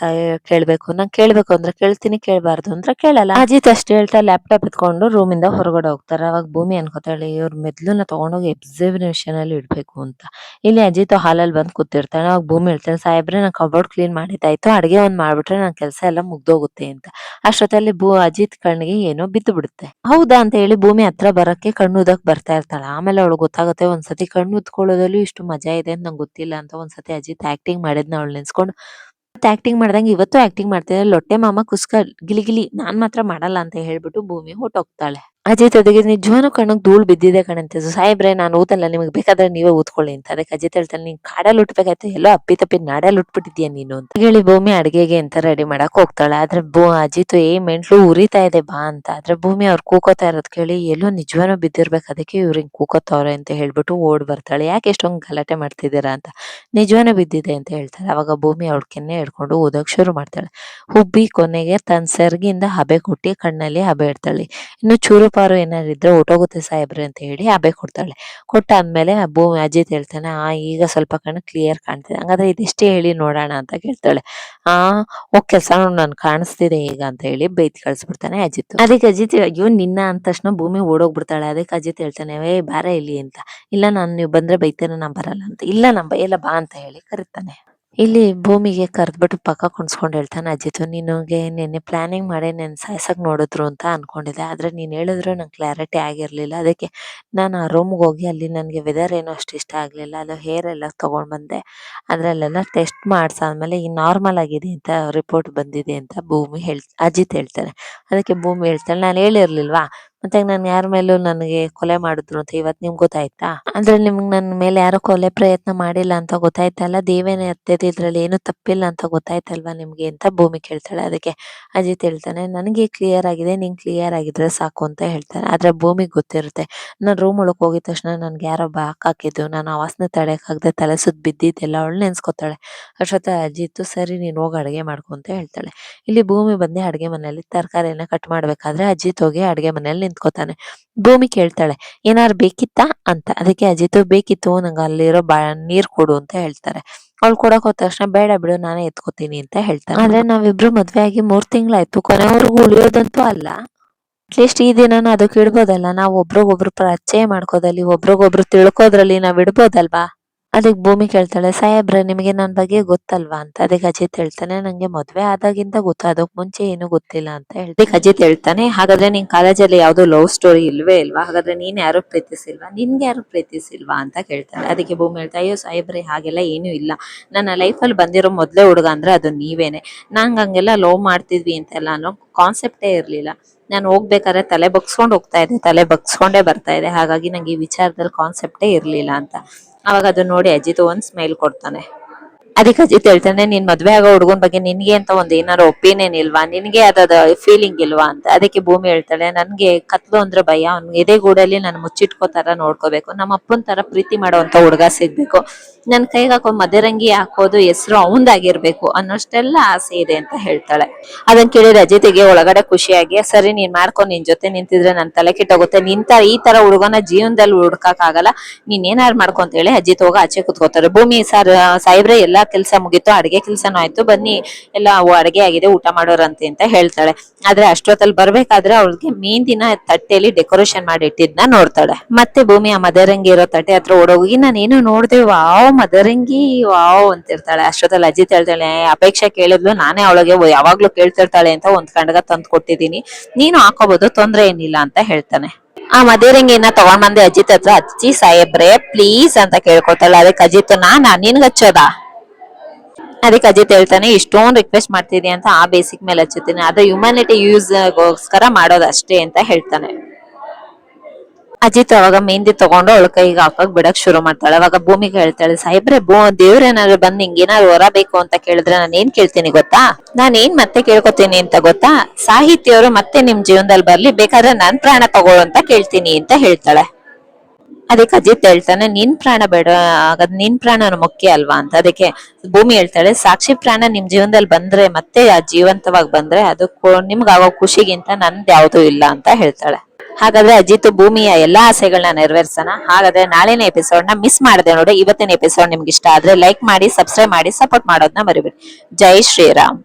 ಕೇಳ್ಬೇಕು? ನಂಗೆ ಕೇಳ್ಬೇಕು ಅಂದ್ರೆ ಕೇಳ್ತೀನಿ, ಕೇಳಬಾರ್ದು ಅಂದ್ರೆ ಕೇಳಲ್ಲ. ಅಜಿತ್ ಅಷ್ಟೇ ಹೇಳ್ತಾ ಲ್ಯಾಪ್ಟಾಪ್ ಎತ್ಕೊಂಡು ರೂಮ್ ಇಂದ ಹೊರಗಡೆ ಹೋಗ್ತಾರೆ. ಅವಾಗ ಭೂಮಿ ಅನ್ಕೋತಾಳೆ, ಇವ್ರ ಮೆದ್ಲನ್ನ ತಗೊಂಡೋಗಿ ಎಕ್ಸಿಬಿನೇಷನ್ ಅಲ್ಲಿ ಇಡ್ಬೇಕು ಅಂತ. ಇಲ್ಲಿ ಅಜಿತ್ ಹಾಲಲ್ಲಿ ಬಂದು ಕೂತಿರ್ತಾನೆ. ಅವಾಗ ಭೂಮಿ ಹೇಳ್ತಾನೆ, ಸಾಹೇಬ್ರೆ, ನಾನು ಕಬೋರ್ಡ್ ಕ್ಲೀನ್ ಮಾಡಿದ್ದಾಯ್ತು. ಅಡಿಗೆ ಒಂದ್ ಮಾಡ್ಬಿಟ್ರೆ ನನ್ ಕೆಲಸ ಎಲ್ಲ ಮುಗ್ದೋಗುತ್ತೆ ಅಂತ. ಅಷ್ಟೊತ್ತಲ್ಲಿ ಭೂ, ಅಜಿತ್ ಕಣ್ಣಿಗೆ ಏನೋ ಬಿದ್ದು ಬಿಡುತ್ತೆ. ಹೌದಾ? ಅಂತ ಹೇಳಿ ಭೂಮಿ ಹತ್ರ ಬರಕ್ಕೆ ಕಣ್ಣು ಉದಕ್ ಬರ್ತಾ ಇರ್ತಾಳೆ. ಆಮೇಲೆ ಅವಳು ಗೊತ್ತಾಗುತ್ತೆ, ಒಂದ್ಸತಿ ಕಣ್ಣು ಉತ್ಕೊಳ್ಳೋದಲ್ಲೂ ಇಷ್ಟು ಮಜಾ ಇದೆ ಅಂತ ನಂಗೆ ಗೊತ್ತಿಲ್ಲ ಅಂತ ಒಂದ್ಸತಿ ಅಜಿತ್ ಆಕ್ಟಿಂಗ್ ಮಾಡಿದ್ನ ಅವಳು ನೆನ್ಸ್ಕೊಂಡು. ಆಕ್ಟಿಂಗ್ ಮಾಡ್ದಂಗೆ ಇವತ್ತು ಆಕ್ಟಿಂಗ್ ಮಾಡ್ತಿದ್ದಾರೆ ಲೊಟ್ಟೆ ಮಾಮ ಕುಸ್ಕ ಗಿಲಿ ಗಿಲಿ ನಾನ್ ಮಾತ್ರ ಮಾಡಲ್ಲ ಅಂತ ಹೇಳ್ಬಿಟ್ಟು ಭೂಮಿ ಹೊಟ್ಟೋಗ್ತಾಳೆ ಅಜಿತ್ ಅದಕ್ಕೆ ನಿಜವಾನು ಕಣ್ಣಿಗೆ ಧೂಳು ಬಿದ್ದಿದೆ ಕಣಂತೆ ಸಾಹೇಬ್ರೆ, ನಾನು ಊತಲ್ಲ ನಿಮಗೆ ಬೇಕಾದ್ರೆ ನೀವೇ ಊದ್ಕೊಳ್ಳಿ ಅಂತ. ಅದಕ್ಕೆ ಅಜಿತ್ ಹೇಳ್ತಾನೆ ನೀನ್ ಕಾಡಲ್ಲಿ ಉಟ್ಬೇಕಾಯ್ತು ಎಲ್ಲೋ ಅಪ್ಪಿ ತಪ್ಪಿ ನಾಡಲ್ಲಿ ಉಟ್ಬಿಟ್ಟಿದ್ಯಾ ನೀನು ಅಂತ. ಹೇಳಿ, ಭೂಮಿ ಅಡುಗೆಗೆ ಅಂತ ರೆಡಿ ಮಾಡಕ್ ಹೋಗ್ತಾಳೆ. ಆದ್ರೆ ಭೂ, ಅಜಿತ್, ಏ, ಮೆಂಟ್ಲು ಉರಿತಾ ಇದೆ ಬಾ ಅಂತ. ಆದ್ರೆ ಭೂಮಿ ಅವ್ರು ಕೂಕೋತಾ ಇರೋದ್ ಕೇಳಿ, ಎಲ್ಲೋ ನಿಜವಾನು ಬಿದ್ದಿರ್ಬೇಕು, ಅದಕ್ಕೆ ಇವ್ರಿಂಗ್ ಕೂಕೋತವ್ರೆ ಅಂತ ಹೇಳ್ಬಿಟ್ಟು ಓಡ್ ಬರ್ತಾಳೆ. ಯಾಕೆ ಎಷ್ಟೊಂದು ಗಲಾಟೆ ಮಾಡ್ತಿದ್ದೀರಾ ಅಂತ. ನಿಜವಾನು ಬಿದ್ದಿದೆ ಅಂತ ಹೇಳ್ತಾರೆ. ಅವಾಗ ಭೂಮಿ ಅವಳ ಕೆನ್ನೆ ಹಿಡ್ಕೊಂಡು ಓದೋಕ್ ಶುರು ಮಾಡ್ತಾಳೆ. ಹುಬ್ಬಿ ಕೊನೆಗೆ ತನ್ನ ಸೆರ್ಗಿಂದ ಹಬೆ ಕೊಟ್ಟಿ ಕಣ್ಣಲ್ಲಿ ಹಬೆ ಇಡ್ತಾಳೆ ಇನ್ನು ಚೂರು ಪಾರು ಏನಾದ್ರು ಇದ್ರೆ ಹೊಟ್ಟೋಗುತ್ತೆ ಸಾಹೇಬ್ರೆ ಅಂತ ಹೇಳಿ ಹಬೆ ಕೊಡ್ತಾಳೆ. ಕೊಟ್ಟಾದ್ಮೇಲೆ ಭೂಮಿ ಅಜಿತ್ ಹೇಳ್ತಾನೆ, ಆ, ಈಗ ಸ್ವಲ್ಪ ಕಣ್ಣು ಕ್ಲಿಯರ್ ಕಾಣ್ತಿದೆ. ಹಂಗಾದ್ರೆ ಇದಿಷ್ಟೇ ಹೇಳಿ ನೋಡೋಣ ಅಂತ ಕೇಳ್ತಾಳೆ. ಆ ಓಕೆ ಸಣ್ಣ ನಾನು ನನ್ ಕಾಣಿಸ್ತಿದೆ ಈಗ ಅಂತ ಹೇಳಿ ಬೈತ್ ಕಳ್ಸ್ಬಿಡ್ತಾನೆ ಅಜಿತ್. ಅದಕ್ಕೆ ಅಜಿತ್, ಅಯ್ಯೋ, ನಿನ್ನ ಅಂದ ತಕ್ಷಣ ಭೂಮಿ ಓಡೋಗ್ಬಿಡ್ತಾಳೆ. ಅದಕ್ಕೆ ಅಜಿತ್ ಹೇಳ್ತಾನೆ, ಏ, ಬಾರ ಇಲ್ಲಿ ಅಂತ. ಇಲ್ಲ, ನಾನು ನೀವು ಬಂದ್ರೆ ಬೈತೇನೆ, ನಾನು ಬರಲ್ಲ ಅಂತ. ಇಲ್ಲ, ನಾನು ಬೈಯಲ್ಲ, ಬಾ ಅಂತ ಹೇಳಿ ಕರೀತಾನೆ. ಇಲ್ಲಿ ಭೂಮಿಗೆ ಕರೆದ್ಬಿಟ್ಟು ಪಕ್ಕ ಕುಣ್ಸ್ಕೊಂಡ್ ಹೇಳ್ತಾನೆ, ಅಜಿತು, ನಿನಗೆ ನಿನ್ನೆ ಪ್ಲಾನಿಂಗ್ ಮಾಡಿ ನೆನ್ ಸಾಯ್ಸಕ್ ನೋಡಿದ್ರು ಅಂತ ಅನ್ಕೊಂಡಿದ್ದೆ. ಆದ್ರೆ ನೀನ್ ಹೇಳಿದ್ರು ನಂಗೆ ಕ್ಲಾರಿಟಿ ಆಗಿರ್ಲಿಲ್ಲ. ಅದಕ್ಕೆ ನಾನು ಆ ರೂಮ್ಗೆ ಹೋಗಿ ಅಲ್ಲಿ ನನಗೆ ವೆದರ್ ಏನೋ ಅಷ್ಟು ಇಷ್ಟ ಆಗ್ಲಿಲ್ಲ. ಅದು ಹೇರ್ ಎಲ್ಲ ತಗೊಂಡ್ ಬಂದೆ. ಅದ್ರಲ್ಲೆಲ್ಲ ಟೆಸ್ಟ್ ಮಾಡ್ಸಾದ್ಮೇಲೆ ಈ ನಾರ್ಮಲ್ ಆಗಿದೆ ಅಂತ ರಿಪೋರ್ಟ್ ಬಂದಿದೆ ಅಂತ ಭೂಮಿ ಹೇಳ್ ಅಜಿತ್ ಹೇಳ್ತಾನೆ. ಅದಕ್ಕೆ ಭೂಮಿ ಹೇಳ್ತಾಳೆ, ನಾನು ಹೇಳಿರ್ಲಿಲ್ವಾ? ಮತ್ತೆ ನಾನು ಯಾರ ಮೇಲೂ ನನಗೆ ಕೊಲೆ ಮಾಡಿದ್ರು ಅಂತ ಇವತ್ ನಿಮ್ಗೆ ಗೊತ್ತಾಯ್ತಾ? ಅಂದ್ರೆ ನಿಮ್ಗ್ ನನ್ನ ಮೇಲೆ ಯಾರು ಕೊಲೆ ಪ್ರಯತ್ನ ಮಾಡಿಲ್ಲ ಅಂತ ಗೊತ್ತಾಯ್ತಲ್ಲ ದೇವೇನೆ ಅತ್ತೆ ಇದ್ರಲ್ಲಿ ಏನು ತಪ್ಪಿಲ್ಲ ಅಂತ ಗೊತ್ತಾಯ್ತಲ್ವಾ ನಿಮ್ಗೆ ಅಂತ ಭೂಮಿ ಕೇಳ್ತಾಳೆ. ಅದಕ್ಕೆ ಅಜಿತ್ ಹೇಳ್ತಾನೆ, ನನಗೆ ಕ್ಲಿಯರ್ ಆಗಿದೆ ನಿಂಗೆ ಕ್ಲಿಯರ್ ಆಗಿದ್ರೆ ಸಾಕು ಅಂತ ಹೇಳ್ತಾರೆ ಆದ್ರೆ ಭೂಮಿ ಗೊತ್ತಿರುತ್ತೆ. ನಾನು ರೂಮ್ ಒಳಗೆ ಹೋಗಿದ ತಕ್ಷಣ ನನ್ಗೆ ಯಾರೋ ಬಾಕ್ ಹಾಕಿದ್ದು. ನಾನು ಆ ವಾಸನೆ ತಡೆಯಕ್ಕಾಗದೆ ತಲೆ ಸುತ್ತ ಬಿದ್ದಿದ್ದೆಲ್ಲ ಅವಳು ನೆನ್ಸ್ಕೊತಾಳೆ. ಅಷ್ಟೊತ್ತ ಅಜಿತ್, ಸರಿ, ನೀನು ಹೋಗಿ ಅಡುಗೆ ಮಾಡ್ಕೊಂತ ಹೇಳ್ತಾಳೆ. ಇಲ್ಲಿ ಭೂಮಿ ಬಂದೆ ಅಡುಗೆ ಮನೆಯಲ್ಲಿ ತರಕಾರಿನ ಕಟ್ ಮಾಡ್ಬೇಕಾದ್ರೆ ಅಜಿತ್ ಹೋಗಿ ಅಡುಗೆ ಮನೆಯಲ್ಲಿ ನಿಂತ್ಕೋತಾನೆ. ಭೂಮಿ ಕೇಳ್ತಾಳೆ ಏನಾರು ಬೇಕಿತ್ತಾ? ಅಂತ. ಅದಕ್ಕೆ ಅಜಿತು, ಬೇಕಿತ್ತು, ನಂಗೆ ಅಲ್ಲಿರೋ ಬಾ, ನೀರ್ ಕೊಡು ಅಂತ ಹೇಳ್ತಾರೆ. ಅವ್ಳು ಕೊಡಕ್ ಹೋದ ತಕ್ಷಣ, ಬೇಡ ಬಿಡು, ನಾನೇ ಎತ್ಕೋತೀನಿ ಅಂತ ಹೇಳ್ತಾನೆ. ಆದ್ರೆ ನಾವಿಬ್ರು ಮದ್ವೆ ಆಗಿ ಮೂರ್ ತಿಂಗಳಾಯ್ತು. ಕೊನೆವರೆಗೂ ಉಳಿಯೋದಂತೂ ಅಲ್ಲ. ಅಟ್ಲೀಸ್ಟ್ ಈ ದಿನ ಅದಕ್ಕೆ ಇಡ್ಬೋದಲ್ಲ. ನಾವು ಒಬ್ರಿಗೊಬ್ರು ಪರಿಚಯ ಮಾಡ್ಕೋದಲ್ಲಿ, ಒಬ್ರಿಗೊಬ್ರು ತಿಳ್ಕೋದ್ರಲ್ಲಿ ನಾವ್ ಇಡ್ಬೋದಲ್ವಾ? ಅದಕ್ಕೆ ಭೂಮಿ ಕೇಳ್ತಾಳೆ, ಸಾಹೇಬ್ರೆ, ನಿಮಗೆ ನನ್ನ ಬಗ್ಗೆ ಗೊತ್ತಲ್ವಾ? ಅಂತ. ಅದಕ್ಕೆ ಅಜಿತ್ ಹೇಳ್ತಾನೆ, ನಂಗೆ ಮದುವೆ ಆದಾಗಿಂದ ಅದಕ್ಕೆ ಮುಂಚೆ ಏನು ಗೊತ್ತಿಲ್ಲ ಅಂತ ಹೇಳಿ ಅದಕ್ಕೆ ಅಜಿತ್ ಹೇಳ್ತಾನೆ, ಹಾಗಾದ್ರೆ ನಿನ್ ಕಾಲೇಜಲ್ಲಿ ಯಾವ್ದೋ ಲವ್ ಸ್ಟೋರಿ ಇಲ್ವೇ ಇಲ್ವಾ? ಹಾಗಾದ್ರೆ ನೀನ್ ಯಾರು ಪ್ರೀತಿಸಿಲ್ವಾ? ನಿನ್ಗೆ ಯಾರು ಪ್ರೀತಿಸಿಲ್ವಾ? ಅಂತ ಕೇಳ್ತಾಳೆ. ಅದಕ್ಕೆ ಭೂಮಿ ಹೇಳ್ತಾ, ಅಯ್ಯೋ ಸಾಹೇಬ್ರೆ, ಹಾಗೆಲ್ಲ ಏನು ಇಲ್ಲ. ನನ್ನ ಲೈಫಲ್ಲಿ ಬಂದಿರೋ ಮೊದ್ಲೇ ಹುಡುಗ ಅಂದ್ರೆ ಅದು ನೀವೇನೆ. ನಂಗೆ ಹಂಗೆಲ್ಲ ಲವ್ ಮಾಡ್ತಿದ್ವಿ ಅಂತೆಲ್ಲ ಅನ್ನೋ ಕಾನ್ಸೆಪ್ಟೇ ಇರಲಿಲ್ಲ. ನಾನು ಹೋಗ್ಬೇಕಾದ್ರೆ ತಲೆ ಬಗ್ಸ್ಕೊಂಡು ಹೋಗ್ತಾ ಇದ್ದೆ, ತಲೆ ಬಗ್ಸ್ಕೊಂಡೇ ಬರ್ತಾ ಇದೆ ಹಾಗಾಗಿ ನಂಗೆ ಈ ವಿಚಾರದಲ್ಲಿ ಕಾನ್ಸೆಪ್ಟೇ ಇರಲಿಲ್ಲ ಅಂತ. ಅವಾಗ ಅದನ್ನ ನೋಡಿ ಅಜಿತ್ ಒಂದ್ ಸ್ಮೈಲ್ ಕೊಡ್ತಾನೆ. ಅದಕ್ಕೆ ಅಜಿತ್ ಹೇಳ್ತಾನೆ, ನೀನ್ ಮದ್ವೆ ಆಗೋ ಹುಡುಗನ್ ಬಗ್ಗೆ ನಿನ್ಗೆ ಅಂತ ಒಂದ್ ಏನಾರು ಒಪಿನಿಯನ್ ಇಲ್ವಾ? ನಿನ್ಗೆ ಅದಾದ ಫೀಲಿಂಗ್ ಇಲ್ವಾ? ಅಂತ. ಅದಕ್ಕೆ ಭೂಮಿ ಹೇಳ್ತಾಳೆ, ನನ್ಗೆ ಕತ್ಲು ಅಂದ್ರೆ ಭಯ. ಅವ್ನ್ ಎದೆಗೂಡಲ್ಲಿ ನಾನು ಮುಚ್ಚಿಟ್ಕೋ ತರ ನೋಡ್ಕೋಬೇಕು. ನಮ್ಮ ಅಪ್ಪನ್ ತರ ಪ್ರೀತಿ ಮಾಡುವಂತ ಹುಡುಗ ಸಿಗ್ಬೇಕು. ನನ್ ಕೈಗೆ ಹಾಕೋ ಮದರಂಗಿ ಹಾಕೋದು ಹೆಸರು ಅವಂದಾಗಿರ್ಬೇಕು ಅನ್ನೋಷ್ಟೆಲ್ಲ ಆಸೆ ಇದೆ ಅಂತ ಹೇಳ್ತಾಳೆ. ಅದನ್ ಕೇಳಿ ಅಜಿತಿಗೆ ಒಳಗಡೆ ಖುಷಿಯಾಗಿ, ಸರಿ, ನೀನ್ ಮಾಡ್ಕೊ, ನಿನ್ ಜೊತೆ ನಿಂತಿದ್ರೆ ನನ್ ತಲೆ ಕೆಟ್ಟೋಗುತ್ತೆ. ನಿಂತ ಈ ತರ ಹುಡುಗನ ಜೀವನದಲ್ಲಿ ಹುಡ್ಕಕ್ ಆಗಲ್ಲ. ನೀನ್ ಏನಾರು ಮಾಡ್ಕೊಂತ ಹೇಳಿ ಅಜಿತ್ ಹೋಗ ಆಚೆ ಕುತ್ಕೋತಾರೆ. ಭೂಮಿ, ಸರ್, ಸಾಹೇಬ್ರೆ, ಎಲ್ಲಾ ಕೆಲ್ಸ ಮುಗೀತು, ಅಡಿಗೆ ಕೆಲಸನೂ ಆಯ್ತು. ಬನ್ನಿ, ಎಲ್ಲ ಅಡಿಗೆ ಆಗಿದೆ, ಊಟ ಮಾಡೋರಂತೆ ಅಂತ ಹೇಳ್ತಾಳೆ. ಆದ್ರೆ ಅಷ್ಟೊತ್ತಲ್ಲಿ ಬರ್ಬೇಕಾದ್ರೆ ಅವಳಿಗೆ ಮೀನ್ ದಿನ ತಟ್ಟೆಯಲ್ಲಿ ಡೆಕೋರೇಷನ್ ಮಾಡಿ ಇಟ್ಟಿದ್ನ ನೋಡ್ತಾಳೆ. ಮತ್ತೆ ಭೂಮಿ ಆ ಮದರಂಗಿ ಇರೋ ತಟ್ಟೆ ಹತ್ರ ಓಡೋಗಿ ನಾನೇನು ನೋಡ್ದೆ? ವಾವ್, ಮದರಂಗಿ, ವಾವ್, ಅಂತಿರ್ತಾಳೆ. ಅಷ್ಟೊತ್ತಲ್ಲಿ ಅಜಿತ್ ಹೇಳ್ತಾಳೆ ಅಪೇಕ್ಷೆ ಕೇಳಿದ್ಲು, ನಾನೇ ಅವಳಿಗೆ ಯಾವಾಗ್ಲೂ ಕೇಳ್ತಿರ್ತಾಳೆ ಅಂತ ಒಂದ್ ಕಂಡಗ ತಂದು ಕೊಟ್ಟಿದ್ದೀನಿ. ನೀನು ಹಾಕೋಬಹುದು ತೊಂದ್ರೆ ಏನಿಲ್ಲ, ಅಂತ ಹೇಳ್ತಾನೆ. ಆ ಮದರಂಗಿನ ತಗೊಂಡ್ ಬಂದೆ ಅಜಿತ್ ಹತ್ರ, ಅಜ್ಜಿ ಸಾಹೇಬ್ರೆ, ಪ್ಲೀಸ್, ಅಂತ ಕೇಳ್ಕೊತಾಳೆ. ಅದಕ್ಕೆ ಅಜಿತ್ ನಾನಾ ನಿನ್ಗ್ ಹಚ್ಚೋದಾ? ಅದಕ್ಕೆ ಅಜಿತ್ ಹೇಳ್ತಾನೆ, ಇಷ್ಟೊಂದು ರಿಕ್ವೆಸ್ಟ್ ಮಾಡ್ತಿದ್ದೆ ಅಂತ ಆ ಬೇಸಿಕ್ ಮೇಲೆ ಹಚ್ಚುತ್ತೀನಿ. ಅದು ಹ್ಯುಮ್ಯಾನಿಟಿ ಯೂಸ್ ಗೋಸ್ಕರ ಮಾಡೋದು ಅಷ್ಟೇ ಅಂತ ಹೇಳ್ತಾನೆ. ಅಜಿತ್ ಅವಾಗ ಮೆಹಂದಿ ತಗೊಂಡು ಅವಳು ಕೈಗೆ ಹಾಕಕ್ ಬಿಡಕ್ ಶುರು ಮಾಡ್ತಾಳೆ. ಅವಾಗ ಭೂಮಿಗೆ ಹೇಳ್ತಾಳೆ, ಸಾಹೇಬ್ರೆ ಬೋ ದೇವ್ರೇನಾದ್ರು ಬಂದ್ ನಿಂಗೇನಾದ್ರು ಹೊರ ಬೇಕು ಅಂತ ಕೇಳಿದ್ರೆ ನಾನು ಏನ್ ಕೇಳ್ತೀನಿ ಗೊತ್ತಾ? ನಾನ್ ಏನ್ ಮತ್ತೆ ಕೇಳ್ಕೊತೀನಿ ಅಂತ ಗೊತ್ತಾ? ಸಾಹಿತ್ಯವರು ಮತ್ತೆ ನಿಮ್ ಜೀವನದಲ್ಲಿ ಬರ್ಲಿ, ಬೇಕಾದ್ರೆ ನನ್ ಪ್ರಾಣ ತಗೊಳ್ಳೋ ಅಂತ ಕೇಳ್ತೀನಿ, ಅಂತ ಹೇಳ್ತಾಳೆ. ಅದಕ್ಕೆ ಅಜಿತ್ ಹೇಳ್ತಾನೆ, ನಿನ್ ಪ್ರಾಣ ಬೇಡ, ಹಾಗಾದ್ರೆ ನಿನ್ ಪ್ರಾಣ ಮುಖ್ಯ ಅಲ್ವಾ? ಅಂತ. ಅದಕ್ಕೆ ಭೂಮಿ ಹೇಳ್ತಾಳೆ, ಸಾಕ್ಷಿ ಪ್ರಾಣ ನಿಮ್ ಜೀವನದಲ್ಲಿ ಬಂದ್ರೆ ಮತ್ತೆ ಜೀವಂತವಾಗಿ ಬಂದ್ರೆ ಅದು ನಿಮ್ಗೆ ಆಗೋ ಖುಷಿಗಿಂತ ನಂದ್ ಯಾವ್ದು ಇಲ್ಲ ಅಂತ ಹೇಳ್ತಾಳೆ. ಹಾಗಾದ್ರೆ ಅಜಿತ್ ಭೂಮಿಯ ಎಲ್ಲಾ ಆಸೆಗಳನ್ನ ನೆರವೇರ್ಸೋಣ. ಹಾಗಾದ್ರೆ ನಾಳಿನ ಎಪಿಸೋಡ್ನ ಮಿಸ್ ಮಾಡದೆ ನೋಡಿ. ಇವತ್ತಿನ ಎಪಿಸೋಡ್ ನಿಮ್ಗೆ ಇಷ್ಟ ಆದ್ರೆ ಲೈಕ್ ಮಾಡಿ ಸಬ್ಸ್ಕ್ರೈಬ್ ಮಾಡಿ ಸಪೋರ್ಟ್ ಮಾಡೋದನ್ನ ಮರಿಬೇಡಿ. ಜೈ ಶ್ರೀರಾಮ್.